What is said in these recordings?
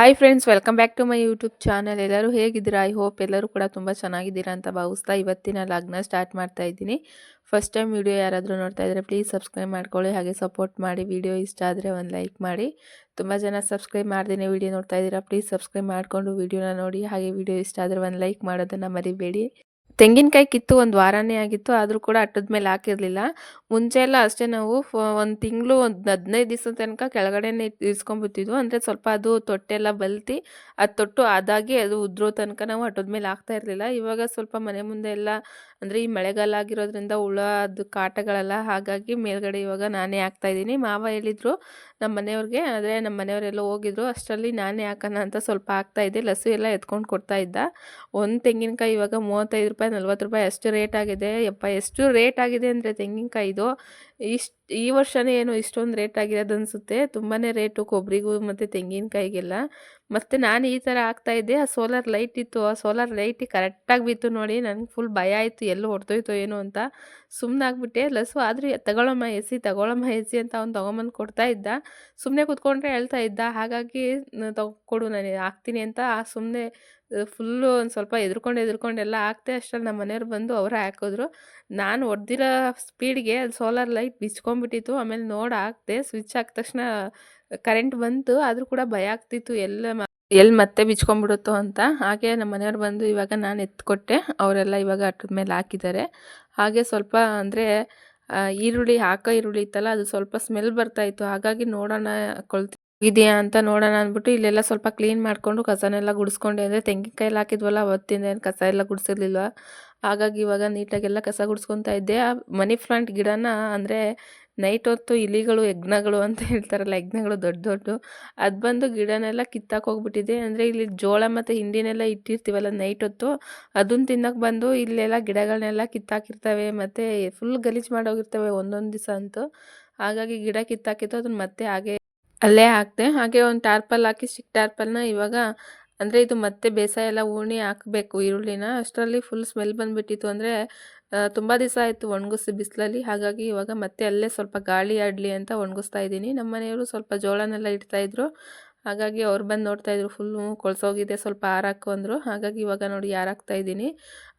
Hi friends welcome back to my YouTube channel ಎಲ್ಲರೂ ಹೇಗಿದ್ದೀರಾ? I hope ಎಲ್ಲರೂ ಕೂಡ ತುಂಬ ಚೆನ್ನಾಗಿದ್ದೀರಾ ಅಂತ ಭಾವಿಸ್ತಾ ಇವತ್ತಿನ ಲಗ್ನ ಸ್ಟಾರ್ಟ್ ಮಾಡ್ತಾ ಇದ್ದೀನಿ. ಫಸ್ಟ್ ಟೈಮ್ ವೀಡಿಯೋ ಯಾರಾದರೂ ನೋಡ್ತಾ ಇದ್ದರೆ ಪ್ಲೀಸ್ ಸಬ್ಸ್ಕ್ರೈಬ್ ಮಾಡ್ಕೊಳ್ಳಿ, ಹಾಗೆ ಸಪೋರ್ಟ್ ಮಾಡಿ. ವಿಡಿಯೋ ಇಷ್ಟ ಆದರೆ ಒಂದು ಲೈಕ್ ಮಾಡಿ. ತುಂಬ ಜನ ಸಬ್ಸ್ಕ್ರೈಬ್ ಮಾಡ್ದೇನೆ ವಿಡಿಯೋ ನೋಡ್ತಾ ಇದ್ದೀರಾ ಪ್ಲೀಸ್ ಸಬ್ಸ್ಕ್ರೈಬ್ ಮಾಡಿಕೊಂಡು ವೀಡಿಯೋನ ನೋಡಿ. ಹಾಗೆ ವಿಡಿಯೋ ಇಷ್ಟ ಆದರೆ ಒಂದು ಲೈಕ್ ಮಾಡೋದನ್ನು ಮರಿಬೇಡಿ. ತೆಂಗಿನಕಾಯಿ ಕಿತ್ತು ಒಂದು ವಾರನೇ ಆಗಿತ್ತು, ಆದರೂ ಕೂಡ ಅಟ್ಟದ ಮೇಲೆ ಹಾಕಿರಲಿಲ್ಲ. ಮುಂಚೆ ಎಲ್ಲ ಅಷ್ಟೇ ನಾವು ಒಂದು ತಿಂಗಳು ಒಂದು ಹದಿನೈದು ದಿವಸ ತನಕ ಕೆಳಗಡೆನೇ ಇರಿಸ್ಕೊಂಡ್ಬಿಟ್ಟಿದ್ವು ಅಂದರೆ ಸ್ವಲ್ಪ ಅದು ತೊಟ್ಟೆಲ್ಲ ಬಲ್ತಿ, ಅದು ತೊಟ್ಟು ಅದಾಗಿ ಅದು ಉದ್ರೋ ತನಕ ನಾವು ಅಟ್ಟದ ಮೇಲೆ ಹಾಕ್ತಾ ಇರಲಿಲ್ಲ. ಇವಾಗ ಸ್ವಲ್ಪ ಮನೆ ಮುಂದೆ ಎಲ್ಲ ಅಂದರೆ ಈ ಮಳೆಗಾಲ ಆಗಿರೋದ್ರಿಂದ ಹುಳ ಅದು ಕಾಟಗಳೆಲ್ಲ ಹಾಗಾಗಿ ಮೇಲ್ಗಡೆ ಇವಾಗ ನಾನೇ ಹಾಕ್ತಾಯಿದ್ದೀನಿ ಮಾವ ಹೇಳಿದರು ನಮ್ಮ ಮನೆಯವ್ರಿಗೆ, ಆದರೆ ನಮ್ಮ ಮನೆಯವರೆಲ್ಲ ಹೋಗಿದ್ರು, ಅಷ್ಟರಲ್ಲಿ ನಾನೇ ಹಾಕೋಣ ಅಂತ ಸ್ವಲ್ಪ ಹಾಕ್ತಾಯಿದ್ದೆ ಲಸು ಎಲ್ಲ ಎತ್ಕೊಂಡು ಕೊಡ್ತಾ ಇದ್ದ. ಒಂದು ತೆಂಗಿನಕಾಯಿ ಇವಾಗ ಮೂವತ್ತೈದು ರೂಪಾಯಿ, ನಲ್ವತ್ತು ರೂಪಾಯಿ ಅಷ್ಟು ರೇಟ್ ಆಗಿದೆ. ಯಪ್ಪ, ಎಷ್ಟು ರೇಟ್ ಆಗಿದೆ ಅಂದರೆ ತೆಂಗಿನಕಾಯಿದು ಇಷ್ಟು, ಈ ವರ್ಷವೇ ಏನು ಇಷ್ಟೊಂದು ರೇಟ್ ಆಗಿರೋದು ಅನಿಸುತ್ತೆ. ತುಂಬಾ ರೇಟು ಕೊಬ್ಬರಿಗೂ ಮತ್ತು ತೆಂಗಿನಕಾಯಿಗೆಲ್ಲ. ಮತ್ತು ನಾನು ಈ ಥರ ಆಗ್ತಾಯಿದ್ದೆ ಆ ಸೋಲಾರ್ ಲೈಟ್ ಇತ್ತು. ಆ ಸೋಲಾರ್ ಲೈಟ್ ಕರೆಕ್ಟಾಗಿ ಬಿತ್ತು ನೋಡಿ. ನನಗೆ ಫುಲ್ ಭಯ ಆಯಿತು. ಎಲ್ಲಿ ಹೊಡೆದೋಯ್ತೋ ಏನು ಅಂತ. ಸುಮ್ಮನಾಗ್ಬಿಟ್ಟೆ ಲಸು ಆದರೂ ತಗೊಳಮ್ಮ ಎಸಿ ತಗೊಳಮ್ಮ ಎಸಿ ಅಂತ ಅವ್ನು ತೊಗೊಂಬಂದು ಕೊಡ್ತಾ ಇದ್ದ. ಸುಮ್ಮನೆ ಕೂತ್ಕೊಂಡ್ರೆ ಹೇಳ್ತಾ ಇದ್ದ. ಹಾಗಾಗಿ ಕೊಡು, ನಾನು ಹಾಕ್ತೀನಿ ಅಂತ. ಆ ಸುಮ್ಮನೆ ಫುಲ್ಲು ಒಂದು ಸ್ವಲ್ಪ ಎದ್ರುಕೊಂಡು ಎಲ್ಲ ಆಗ್ತೇ ಅಷ್ಟರಲ್ಲಿ ನಮ್ಮ ಮನೆಯವ್ರು ಬಂದು ಅವರೇ ಹಾಕಿದ್ರು. ನಾನು ಹೊಡೆದಿರೋ ಸ್ಪೀಡ್ಗೆ ಅದು ಸೋಲಾರ್ ಲೈಟ್ ಬಿಚ್ಕೊಂಡ್ಬಿಟ್ಟಿತ್ತು. ಆಮೇಲೆ ನೋಡಿ ಹಾಕ್ದೆ ಸ್ವಿಚ್ ಹಾಕಿದ ತಕ್ಷಣ ಕರೆಂಟ್ ಬಂತು. ಆದರೂ ಕೂಡ ಭಯ ಆಗ್ತಿತ್ತು. ಎಲ್ಲ ಎಲ್ಲಿ ಮತ್ತೆ ಬಿಚ್ಕೊಂಡ್ಬಿಡುತ್ತೋ ಅಂತ. ಹಾಗೆ ನಮ್ಮ ಮನೆಯವ್ರು ಬಂದು ಇವಾಗ ನಾನು ಎತ್ಕೊಟ್ಟೆ. ಅವರೆಲ್ಲ ಇವಾಗ ಅಟ್ಟದ ಮೇಲೆ ಹಾಕಿದ್ದಾರೆ. ಹಾಗೆ ಸ್ವಲ್ಪ ಅಂದರೆ ಈರುಳ್ಳಿ, ಹಾಕೋ ಈರುಳ್ಳಿ ಇತ್ತಲ್ಲ, ಅದು ಸ್ವಲ್ಪ ಸ್ಮೆಲ್ ಬರ್ತಾಯಿತ್ತು ಹಾಗಾಗಿ ನೋಡೋಣ, ಕೊಳ್ತಿ. ಇದೆಯಾ ಅಂತ ನೋಡೋಣ ಅಂದ್ಬಿಟ್ಟು ಇಲ್ಲೆಲ್ಲ ಸ್ವಲ್ಪ ಕ್ಲೀನ್ ಮಾಡಿಕೊಂಡು ಕಸನೆಲ್ಲ ಗುಡಿಸ್ಕೊಂಡೆ. ಅಂದರೆ ತೆಂಗಿನಕಾಯಿ ಹಾಕಿದ್ವಲ್ಲ, ಅವತ್ತಿಂದ ಏನು ಕಸ ಎಲ್ಲ ಗುಡಿಸಿರ್ಲಿಲ್ಲ ಹಾಗಾಗಿ ಇವಾಗ ನೀಟಾಗೆಲ್ಲ ಕಸ ಗುಡಿಸ್ಕೊತಾ ಇದ್ದೆ. ಆ ಮನಿ ಪ್ಲಾಂಟ್ ಗಿಡನ ಅಂದರೆ ನೈಟ್ ಹೊತ್ತು ಇಲಿಗಳು, ಯಜ್ಞಗಳು ಅಂತ ಹೇಳ್ತಾರಲ್ಲ, ಯಜ್ಞಗಳು ದೊಡ್ಡ ದೊಡ್ಡ. ಅದು ಬಂದು ಗಿಡನೆಲ್ಲ ಕಿತ್ತಾಕ್ ಹೋಗ್ಬಿಟ್ಟಿದೆ. ಅಂದರೆ ಇಲ್ಲಿ ಜೋಳ ಮತ್ತು ಹಿಂಡಿನೆಲ್ಲ ಇಟ್ಟಿರ್ತೀವಲ್ಲ ನೈಟ್ ಹೊತ್ತು ಅದನ್ನು ತಿನ್ನಕ್ಕೆ ಬಂದು ಇಲ್ಲೆಲ್ಲ ಗಿಡಗಳನ್ನೆಲ್ಲ ಕಿತ್ತಾಕಿರ್ತವೆ. ಮತ್ತು ಫುಲ್ ಗಲೀಜು ಮಾಡೋಗಿರ್ತವೆ ಒಂದೊಂದು ದಿವಸ ಅಂತೂ. ಹಾಗಾಗಿ ಗಿಡ ಕಿತ್ತಾಕಿತ್ತು ಅದನ್ನ ಮತ್ತೆ ಹಾಗೆ ಅಲ್ಲೇ ಹಾಕಿದೆ, ಹಾಗೆ ಒಂದು ಟಾರ್ಪಲ್ ಹಾಕಿ ಸ್ಟಿಕ್ ಟಾರ್ಪಲ್ನ ಇವಾಗ ಅಂದರೆ ಇದು ಮತ್ತೆ ಬೇಸಾಯ ಎಲ್ಲ ಉಣಿ ಹಾಕಬೇಕು ಈರುಳ್ಳಿನ. ಅಷ್ಟರಲ್ಲಿ ಫುಲ್ ಸ್ಮೆಲ್ ಬಂದುಬಿಟ್ಟಿತ್ತು ಅಂದರೆ ತುಂಬ ದಿವಸ ಆಯಿತು ಒಣಗಿಸಿ ಬಿಸಿಲಲ್ಲಿ. ಹಾಗಾಗಿ ಇವಾಗ ಮತ್ತೆ ಅಲ್ಲೇ ಸ್ವಲ್ಪ ಗಾಳಿ ಆಡಲಿ ಅಂತ ಒಣಗಿಸ್ತಾ ಇದ್ದೀನಿ. ನಮ್ಮ ಮನೆಯವರು ಸ್ವಲ್ಪ ಜೋಳನೆಲ್ಲ ಇಡ್ತಾಯಿದ್ರು ಹಾಗಾಗಿ ಅವ್ರು ಬಂದು ನೋಡ್ತಾಯಿದ್ರು ಫುಲ್ಲು ಕೊಳ್ಸೋಗಿದೆ, ಸ್ವಲ್ಪ ಹಾರಾಕು ಅಂದರು. ಹಾಗಾಗಿ ಇವಾಗ ನೋಡಿ ಯಾರಾಗ್ತಾ ಇದ್ದೀನಿ.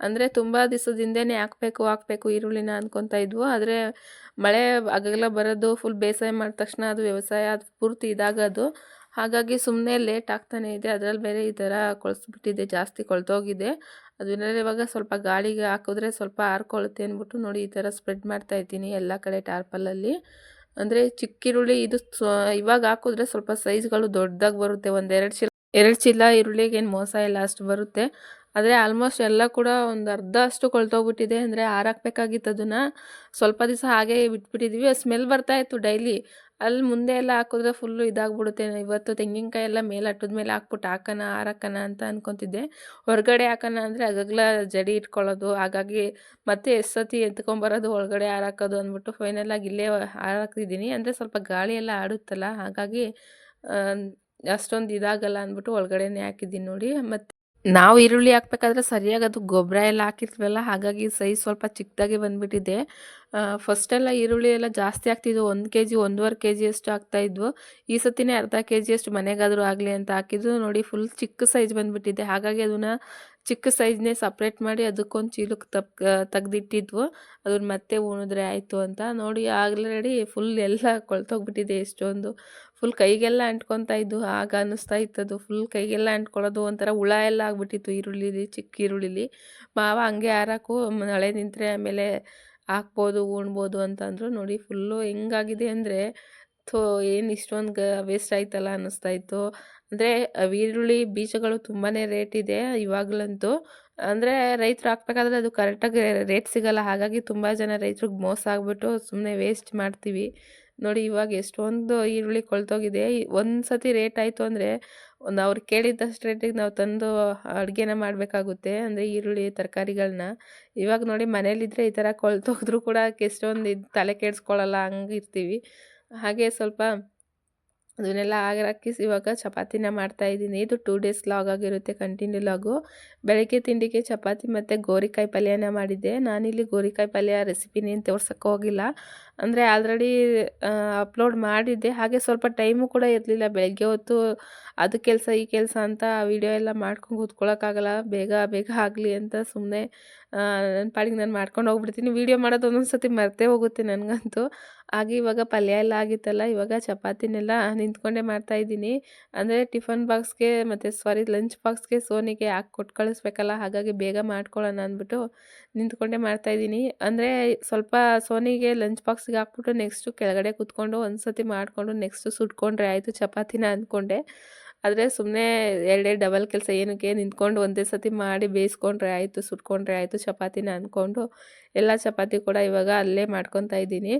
ಅಂದರೆ ತುಂಬ ದಿವಸದಿಂದನೇ ಹಾಕಬೇಕು ಹಾಕಬೇಕು ಈರುಳ್ಳಿನ ಅಂದ್ಕೊತಾ ಇದ್ವು. ಆದರೆ ಮಳೆ ಆಗಲ್ಲ ಬರೋದು ಫುಲ್ ಬೇಸಾಯ ಮಾಡಿದ ತಕ್ಷಣ ಅದು ವ್ಯವಸಾಯ ಅದು ಪೂರ್ತಿ ಇದಾಗೋದು. ಹಾಗಾಗಿ ಸುಮ್ಮನೆ ಲೇಟ್ ಆಗ್ತಾನೆ ಇದೆ. ಅದರಲ್ಲಿ ಬೇರೆ ಈ ಥರ ಕೊಳಿಸ್ಬಿಟ್ಟಿದೆ, ಜಾಸ್ತಿ ಕೊಳ್ತೋಗಿದೆ ಅದನ್ನೆಲ್ಲ ಇವಾಗ ಸ್ವಲ್ಪ ಗಾಳಿಗೆ ಹಾಕಿದ್ರೆ ಸ್ವಲ್ಪ ಹಾರ್ಕೊಳ್ಳುತ್ತೆ ಅಂದ್ಬಿಟ್ಟು ನೋಡಿ ಈ ಥರ ಸ್ಪ್ರೆಡ್ ಮಾಡ್ತಾ ಇದ್ದೀನಿ ಎಲ್ಲ ಕಡೆ ಟಾರ್ಪಲಲ್ಲಿ ಅಂದರೆ ಚಿಕ್ಕಿರುಳ್ಳಿ ಇದು ಇವಾಗ ಹಾಕಿದ್ರೆ ಸ್ವಲ್ಪ ಸೈಜ್ಗಳು ದೊಡ್ಡದಾಗಿ ಬರುತ್ತೆ. ಒಂದು ಎರಡು ಚೀಲ ಎರಡು ಚೀಲ ಈರುಳ್ಳಿಗೆ ಏನು ಮೋಸ ಇಲ್ಲ, ಅಷ್ಟು ಬರುತ್ತೆ. ಆದರೆ ಆಲ್ಮೋಸ್ಟ್ ಎಲ್ಲ ಕೂಡ ಒಂದು ಅರ್ಧ ಅಷ್ಟು ಕೊಳ್ತೋಗ್ಬಿಟ್ಟಿದೆ. ಅಂದರೆ ಹಾರಾಕ್ಬೇಕಾಗಿತ್ತು ಅದನ್ನು. ಸ್ವಲ್ಪ ದಿವಸ ಹಾಗೆ ಬಿಟ್ಬಿಟ್ಟಿದ್ವಿ. ಸ್ಮೆಲ್ ಬರ್ತಾ ಇತ್ತು ಡೈಲಿ ಅಲ್ಲಿ ಮುಂದೆ ಎಲ್ಲ ಹಾಕಿದ್ರೆ ಫುಲ್ಲು ಇದಾಗ್ಬಿಡುತ್ತೆ. ಇವತ್ತು ತೆಂಗಿನಕಾಯಿ ಎಲ್ಲ ಮೇಲೆ ಹಟ್ಟದ ಮೇಲೆ ಹಾಕ್ಬಿಟ್ಟು ಹಾಕೋಣ ಹಾರಾಕೋಣ ಅಂತ ಅಂದ್ಕೊತಿದ್ದೆ ಹೊರಗಡೆ ಹಾಕೋಣ ಅಂದರೆ ಅಗಗ್ಲ ಜಡಿ ಇಟ್ಕೊಳ್ಳೋದು, ಹಾಗಾಗಿ ಮತ್ತೆ ಎಷ್ಟು ಎತ್ಕೊಂಬರೋದು ಒಳಗಡೆ ಹಾರಾಕೋದು ಅಂದ್ಬಿಟ್ಟು ಫೈನಲಾಗಿ ಇಲ್ಲೇ ಹಾರಾಕ್ತಿದ್ದೀನಿ ಅಂದರೆ ಸ್ವಲ್ಪ ಗಾಳಿ ಎಲ್ಲ ಆಡುತ್ತಲ್ಲ, ಹಾಗಾಗಿ ಅಷ್ಟೊಂದು ಇದಾಗಲ್ಲ ಅಂದ್ಬಿಟ್ಟು ಒಳಗಡೆನೇ ಹಾಕಿದ್ದೀನಿ ನೋಡಿ. ಮತ್ತು ನಾವು ಈರುಳ್ಳಿ ಹಾಕ್ಬೇಕಾದ್ರೆ ಸರಿಯಾಗಿ ಅದು ಗೊಬ್ಬರ ಎಲ್ಲ ಹಾಕಿರ್ತೀವಲ್ಲ, ಹಾಗಾಗಿ ಸೈಜ್ ಸ್ವಲ್ಪ ಚಿಕ್ಕದಾಗಿ ಬಂದುಬಿಟ್ಟಿದೆ. ಫಸ್ಟೆಲ್ಲ ಈರುಳ್ಳಿ ಎಲ್ಲ ಜಾಸ್ತಿ ಆಗ್ತಿದ್ವು. ಒಂದು ಕೆ ಜಿ ಒಂದೂವರೆ ಕೆ ಜಿಯಷ್ಟು ಆಗ್ತಾಯಿದ್ವು ಈ ಸತಿನೇ ಅರ್ಧ ಕೆ ಜಿಯಷ್ಟು ಮನೆಗಾದರೂ ಆಗಲಿ ಅಂತ ಹಾಕಿದ್ದು ನೋಡಿ ಫುಲ್ ಚಿಕ್ಕ ಸೈಜ್ ಬಂದುಬಿಟ್ಟಿದೆ. ಹಾಗಾಗಿ ಅದನ್ನು ಚಿಕ್ಕ ಸೈಜ್ನೇ ಸಪ್ರೇಟ್ ಮಾಡಿ ಅದಕ್ಕೊಂದು ಚೀಲಕ್ಕೆ ತಪ್ ತೆಗ್ದಿಟ್ಟಿದ್ವು. ಅದನ್ನ ಮತ್ತೆ ಉಣಿದ್ರೆ ಆಯಿತು ಅಂತ. ನೋಡಿ ಆಲ್ರೆಡಿ ಫುಲ್ ಎಲ್ಲ ಕೊಳ್ತೋಗ್ಬಿಟ್ಟಿದೆ ಎಷ್ಟೊಂದು. ಫುಲ್ ಕೈಗೆಲ್ಲ ಅಂಟ್ಕೊತಾ ಇದ್ದು. ಆಗ ಅನ್ನಿಸ್ತಾ ಇತ್ತದು. ಫುಲ್ ಕೈಗೆಲ್ಲ ಅಂಟ್ಕೊಳ್ಳೋದು ಒಂಥರ ಹುಳ ಎಲ್ಲ ಆಗ್ಬಿಟ್ಟಿತ್ತು ಈರುಳ್ಳಿಲಿ, ಚಿಕ್ಕ ಈರುಳ್ಳಿಲಿ. ಮಾವ ಹಂಗೆ ಹಾರಾಕು ಮಳೆ ನಿಂತರೆ ಆಮೇಲೆ ಹಾಕ್ಬೋದು, ಉಣ್ಬೋದು ಅಂತಂದರು ನೋಡಿ ಫುಲ್ಲು ಹೆಂಗಾಗಿದೆ ಅಂದರೆ ಥೋ, ಏನು ಇಷ್ಟೊಂದು ಗ ವೇಸ್ಟ್ ಆಯ್ತಲ್ಲ ಅನ್ನಿಸ್ತಾ ಇತ್ತು ಅಂದರೆ ಈರುಳ್ಳಿ ಬೀಜಗಳು ತುಂಬಾ ರೇಟ್ ಇದೆ ಇವಾಗಲಂತೂ. ಅಂದರೆ ರೈತರು ಹಾಕ್ಬೇಕಾದ್ರೆ ಅದು ಕರೆಕ್ಟಾಗಿ ರೇಟ್ ಸಿಗಲ್ಲ. ಹಾಗಾಗಿ ತುಂಬ ಜನ ರೈತ್ರಿಗೆ ಮೋಸ ಆಗಿಬಿಟ್ಟು ಸುಮ್ಮನೆ ವೇಸ್ಟ್ ಮಾಡ್ತೀವಿ. ನೋಡಿ ಇವಾಗ ಎಷ್ಟೊಂದು ಈರುಳ್ಳಿ ಕೊಳ್ತೋಗಿದೆ ಒಂದು ಸತಿ ರೇಟ್ ಆಯಿತು ಅಂದರೆ ಒಂದು ಅವ್ರು ಕೇಳಿದ್ದಷ್ಟು ರೇಟಿಗೆ ನಾವು ತಂದು ಅಡುಗೆನ ಮಾಡಬೇಕಾಗುತ್ತೆ. ಅಂದರೆ ಈರುಳ್ಳಿ ತರಕಾರಿಗಳನ್ನ ಇವಾಗ ನೋಡಿ ಮನೇಲಿದ್ದರೆ ಈ ಥರ ಕೊಳ್ತೋಗಿದ್ರು ಕೂಡ ಎಷ್ಟೊಂದು ಇದು ತಲೆ ಕೆಡಿಸ್ಕೊಳ್ಳಲ್ಲ ಹಂಗೆ ಇರ್ತೀವಿ. ಹಾಗೆ ಸ್ವಲ್ಪ ಅದನ್ನೆಲ್ಲ ಹಾಕಿ ಇವಾಗ ಚಪಾತಿನ ಮಾಡ್ತಾಯಿದ್ದೀನಿ ಇದು ಟೂ ಡೇಸ್ ಲಾಗ್ ಆಗಿರುತ್ತೆ ಕಂಟಿನ್ಯೂ ಲಾಗು ಬೆಳಗ್ಗೆ ತಿಂಡಿಗೆ ಚಪಾತಿ ಮತ್ತು ಗೋರಿಕಾಯಿ ಪಲ್ಯನ ಮಾಡಿದ್ದೆ. ನಾನಿಲ್ಲಿ ಗೋರಿಕಾಯಿ ಪಲ್ಯ ರೆಸಿಪಿನೇನು ತೋರ್ಸೋಕ್ಕೆ ಹೋಗಿಲ್ಲ. ಅಂದರೆ ಆಲ್ರೆಡಿ ಅಪ್ಲೋಡ್ ಮಾಡಿದ್ದೆ. ಹಾಗೆ ಸ್ವಲ್ಪ ಟೈಮು ಕೂಡ ಇರಲಿಲ್ಲ. ಬೆಳಗ್ಗೆ ಹೊತ್ತು ಅದು ಕೆಲಸ ಈ ಕೆಲಸ ಅಂತ ವಿಡಿಯೋ ಎಲ್ಲ ಮಾಡ್ಕೊಂಡು ಕೂತ್ಕೊಳ್ಳೋಕ್ಕಾಗಲ್ಲ ಬೇಗ ಬೇಗ ಆಗಲಿ ಅಂತ ಸುಮ್ಮನೆ ನನ್ನ ಪಾಡಿಗೆ ನಾನು ಮಾಡ್ಕೊಂಡು ಹೋಗ್ಬಿಡ್ತೀನಿ. ವೀಡಿಯೋ ಮಾಡೋದು ಒಂದೊಂದು ಸತಿ ಮರ್ತೇ ಹೋಗುತ್ತೆ ನನಗಂತೂ. ಹಾಗೆ ಇವಾಗ ಪಲ್ಯ ಎಲ್ಲ ಆಗಿತ್ತಲ್ಲ. ಇವಾಗ ಚಪಾತಿನೆಲ್ಲ ನಿಂತ್ಕೊಂಡೇ ಮಾಡ್ತಾಯಿದ್ದೀನಿ ಅಂದರೆ ಟಿಫನ್ ಬಾಕ್ಸ್ಗೆ ಮತ್ತು ಸಾರಿ ಲಂಚ್ ಬಾಕ್ಸ್ಗೆ ಸೋನಿಗೆ ಹಾಕಿ ಕೊಟ್ಟು ಕಳಿಸ್ಬೇಕಲ್ಲ. ಹಾಗಾಗಿ ಬೇಗ ಮಾಡ್ಕೊಳ್ಳೋಣ ಅಂದ್ಬಿಟ್ಟು ನಿಂತ್ಕೊಂಡೇ ಮಾಡ್ತಾಯಿದ್ದೀನಿ ಅಂದರೆ ಸ್ವಲ್ಪ ಸೋನಿಗೆ ಲಂಚ್ ಬಾಕ್ಸ್ಗೆ ಹಾಕ್ಬಿಟ್ಟು ನೆಕ್ಸ್ಟು ಕೆಳಗಡೆ ಕೂತ್ಕೊಂಡು ಒಂದು ಸತಿ ಮಾಡಿಕೊಂಡು ನೆಕ್ಸ್ಟು ಸುಟ್ಕೊಂಡ್ರೆ ಆಯಿತು ಚಪಾತಿನ ಅಂದ್ಕೊಂಡೆ. ಆದರೆ ಸುಮ್ಮನೆ ಎರಡೇ ಡಬಲ್ ಕೆಲಸ ಏನಕ್ಕೆ ನಿಂತ್ಕೊಂಡು ಒಂದೇ ಸತಿ ಮಾಡಿ ಬೇಯಿಸ್ಕೊಂಡ್ರೆ ಆಯಿತು, ಸುಟ್ಕೊಂಡ್ರೆ ಆಯಿತು ಚಪಾತಿನ ಅಂದ್ಕೊಂಡು ಎಲ್ಲ ಚಪಾತಿ ಕೂಡ ಇವಾಗ ಅಲ್ಲೇ ಮಾಡ್ಕೊತಾ ಇದ್ದೀನಿ.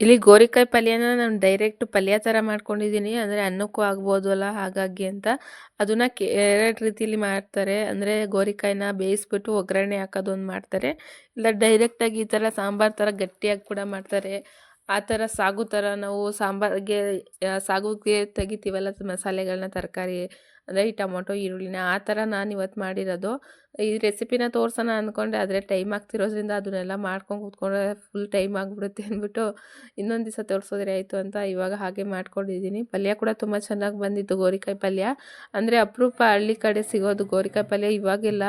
ಇಲ್ಲಿ ಗೋರಿಕಾಯಿ ಪಲ್ಯನ ನಾನು ಡೈರೆಕ್ಟ್ ಪಲ್ಯ ಥರ ಮಾಡ್ಕೊಂಡಿದ್ದೀನಿ ಅಂದರೆ ಅನ್ನಕ್ಕೂ ಆಗ್ಬೋದು ಅಲ್ಲ, ಹಾಗಾಗಿ ಅಂತ. ಅದನ್ನು ಎರಡು ರೀತಿಲಿ ಮಾಡ್ತಾರೆ. ಅಂದರೆ ಗೋರಿಕಾಯಿನ ಬೇಯಿಸ್ಬಿಟ್ಟು ಒಗ್ಗರಣೆ ಹಾಕೋದು ಒಂದು ಮಾಡ್ತಾರೆ. ಇಲ್ಲ ಡೈರೆಕ್ಟಾಗಿ ಈ ಥರ ಸಾಂಬಾರು ಥರ ಗಟ್ಟಿಯಾಗಿ ಕೂಡ ಮಾಡ್ತಾರೆ. ಆ ಥರ ಸಾಗು ಥರ ನಾವು ಸಾಂಬಾರಿಗೆ ಸಾಗುಗೆ ತೆಗಿತೀವಲ್ಲ ಮಸಾಲೆಗಳನ್ನ ತರಕಾರಿ ಅಂದರೆ ಈ ಟೊಮೊಟೊ, ಈರುಳ್ಳಿನ ಆ ಥರ ನಾನು ಇವತ್ತು ಮಾಡಿರೋದು. ಈ ರೆಸಿಪಿನ ತೋರ್ಸೋಣ ಅಂದ್ಕೊಂಡೆ, ಆದರೆ ಟೈಮ್ ಆಗ್ತಿರೋದ್ರಿಂದ ಅದನ್ನೆಲ್ಲ ಮಾಡ್ಕೊಂಡು ಕೂತ್ಕೊಂಡ್ರೆ ಫುಲ್ ಟೈಮ್ ಆಗಿಬಿಡುತ್ತೆ ಅಂದ್ಬಿಟ್ಟು ಇನ್ನೊಂದು ದಿವಸ ತೋರಿಸೋದ್ರೆ ಆಯಿತು ಅಂತ ಇವಾಗ ಹಾಗೆ ಮಾಡ್ಕೊಂಡಿದ್ದೀನಿ. ಪಲ್ಯ ಕೂಡ ತುಂಬ ಚೆನ್ನಾಗಿ ಬಂದಿತ್ತು ಗೋರಿಕಾಯಿ ಪಲ್ಯ. ಅಂದರೆ ಅಪರೂಪ ಹಳ್ಳಿ ಕಡೆ ಸಿಗೋದು ಗೋರಿಕಾಯಿ ಪಲ್ಯ ಇವಾಗೆಲ್ಲ.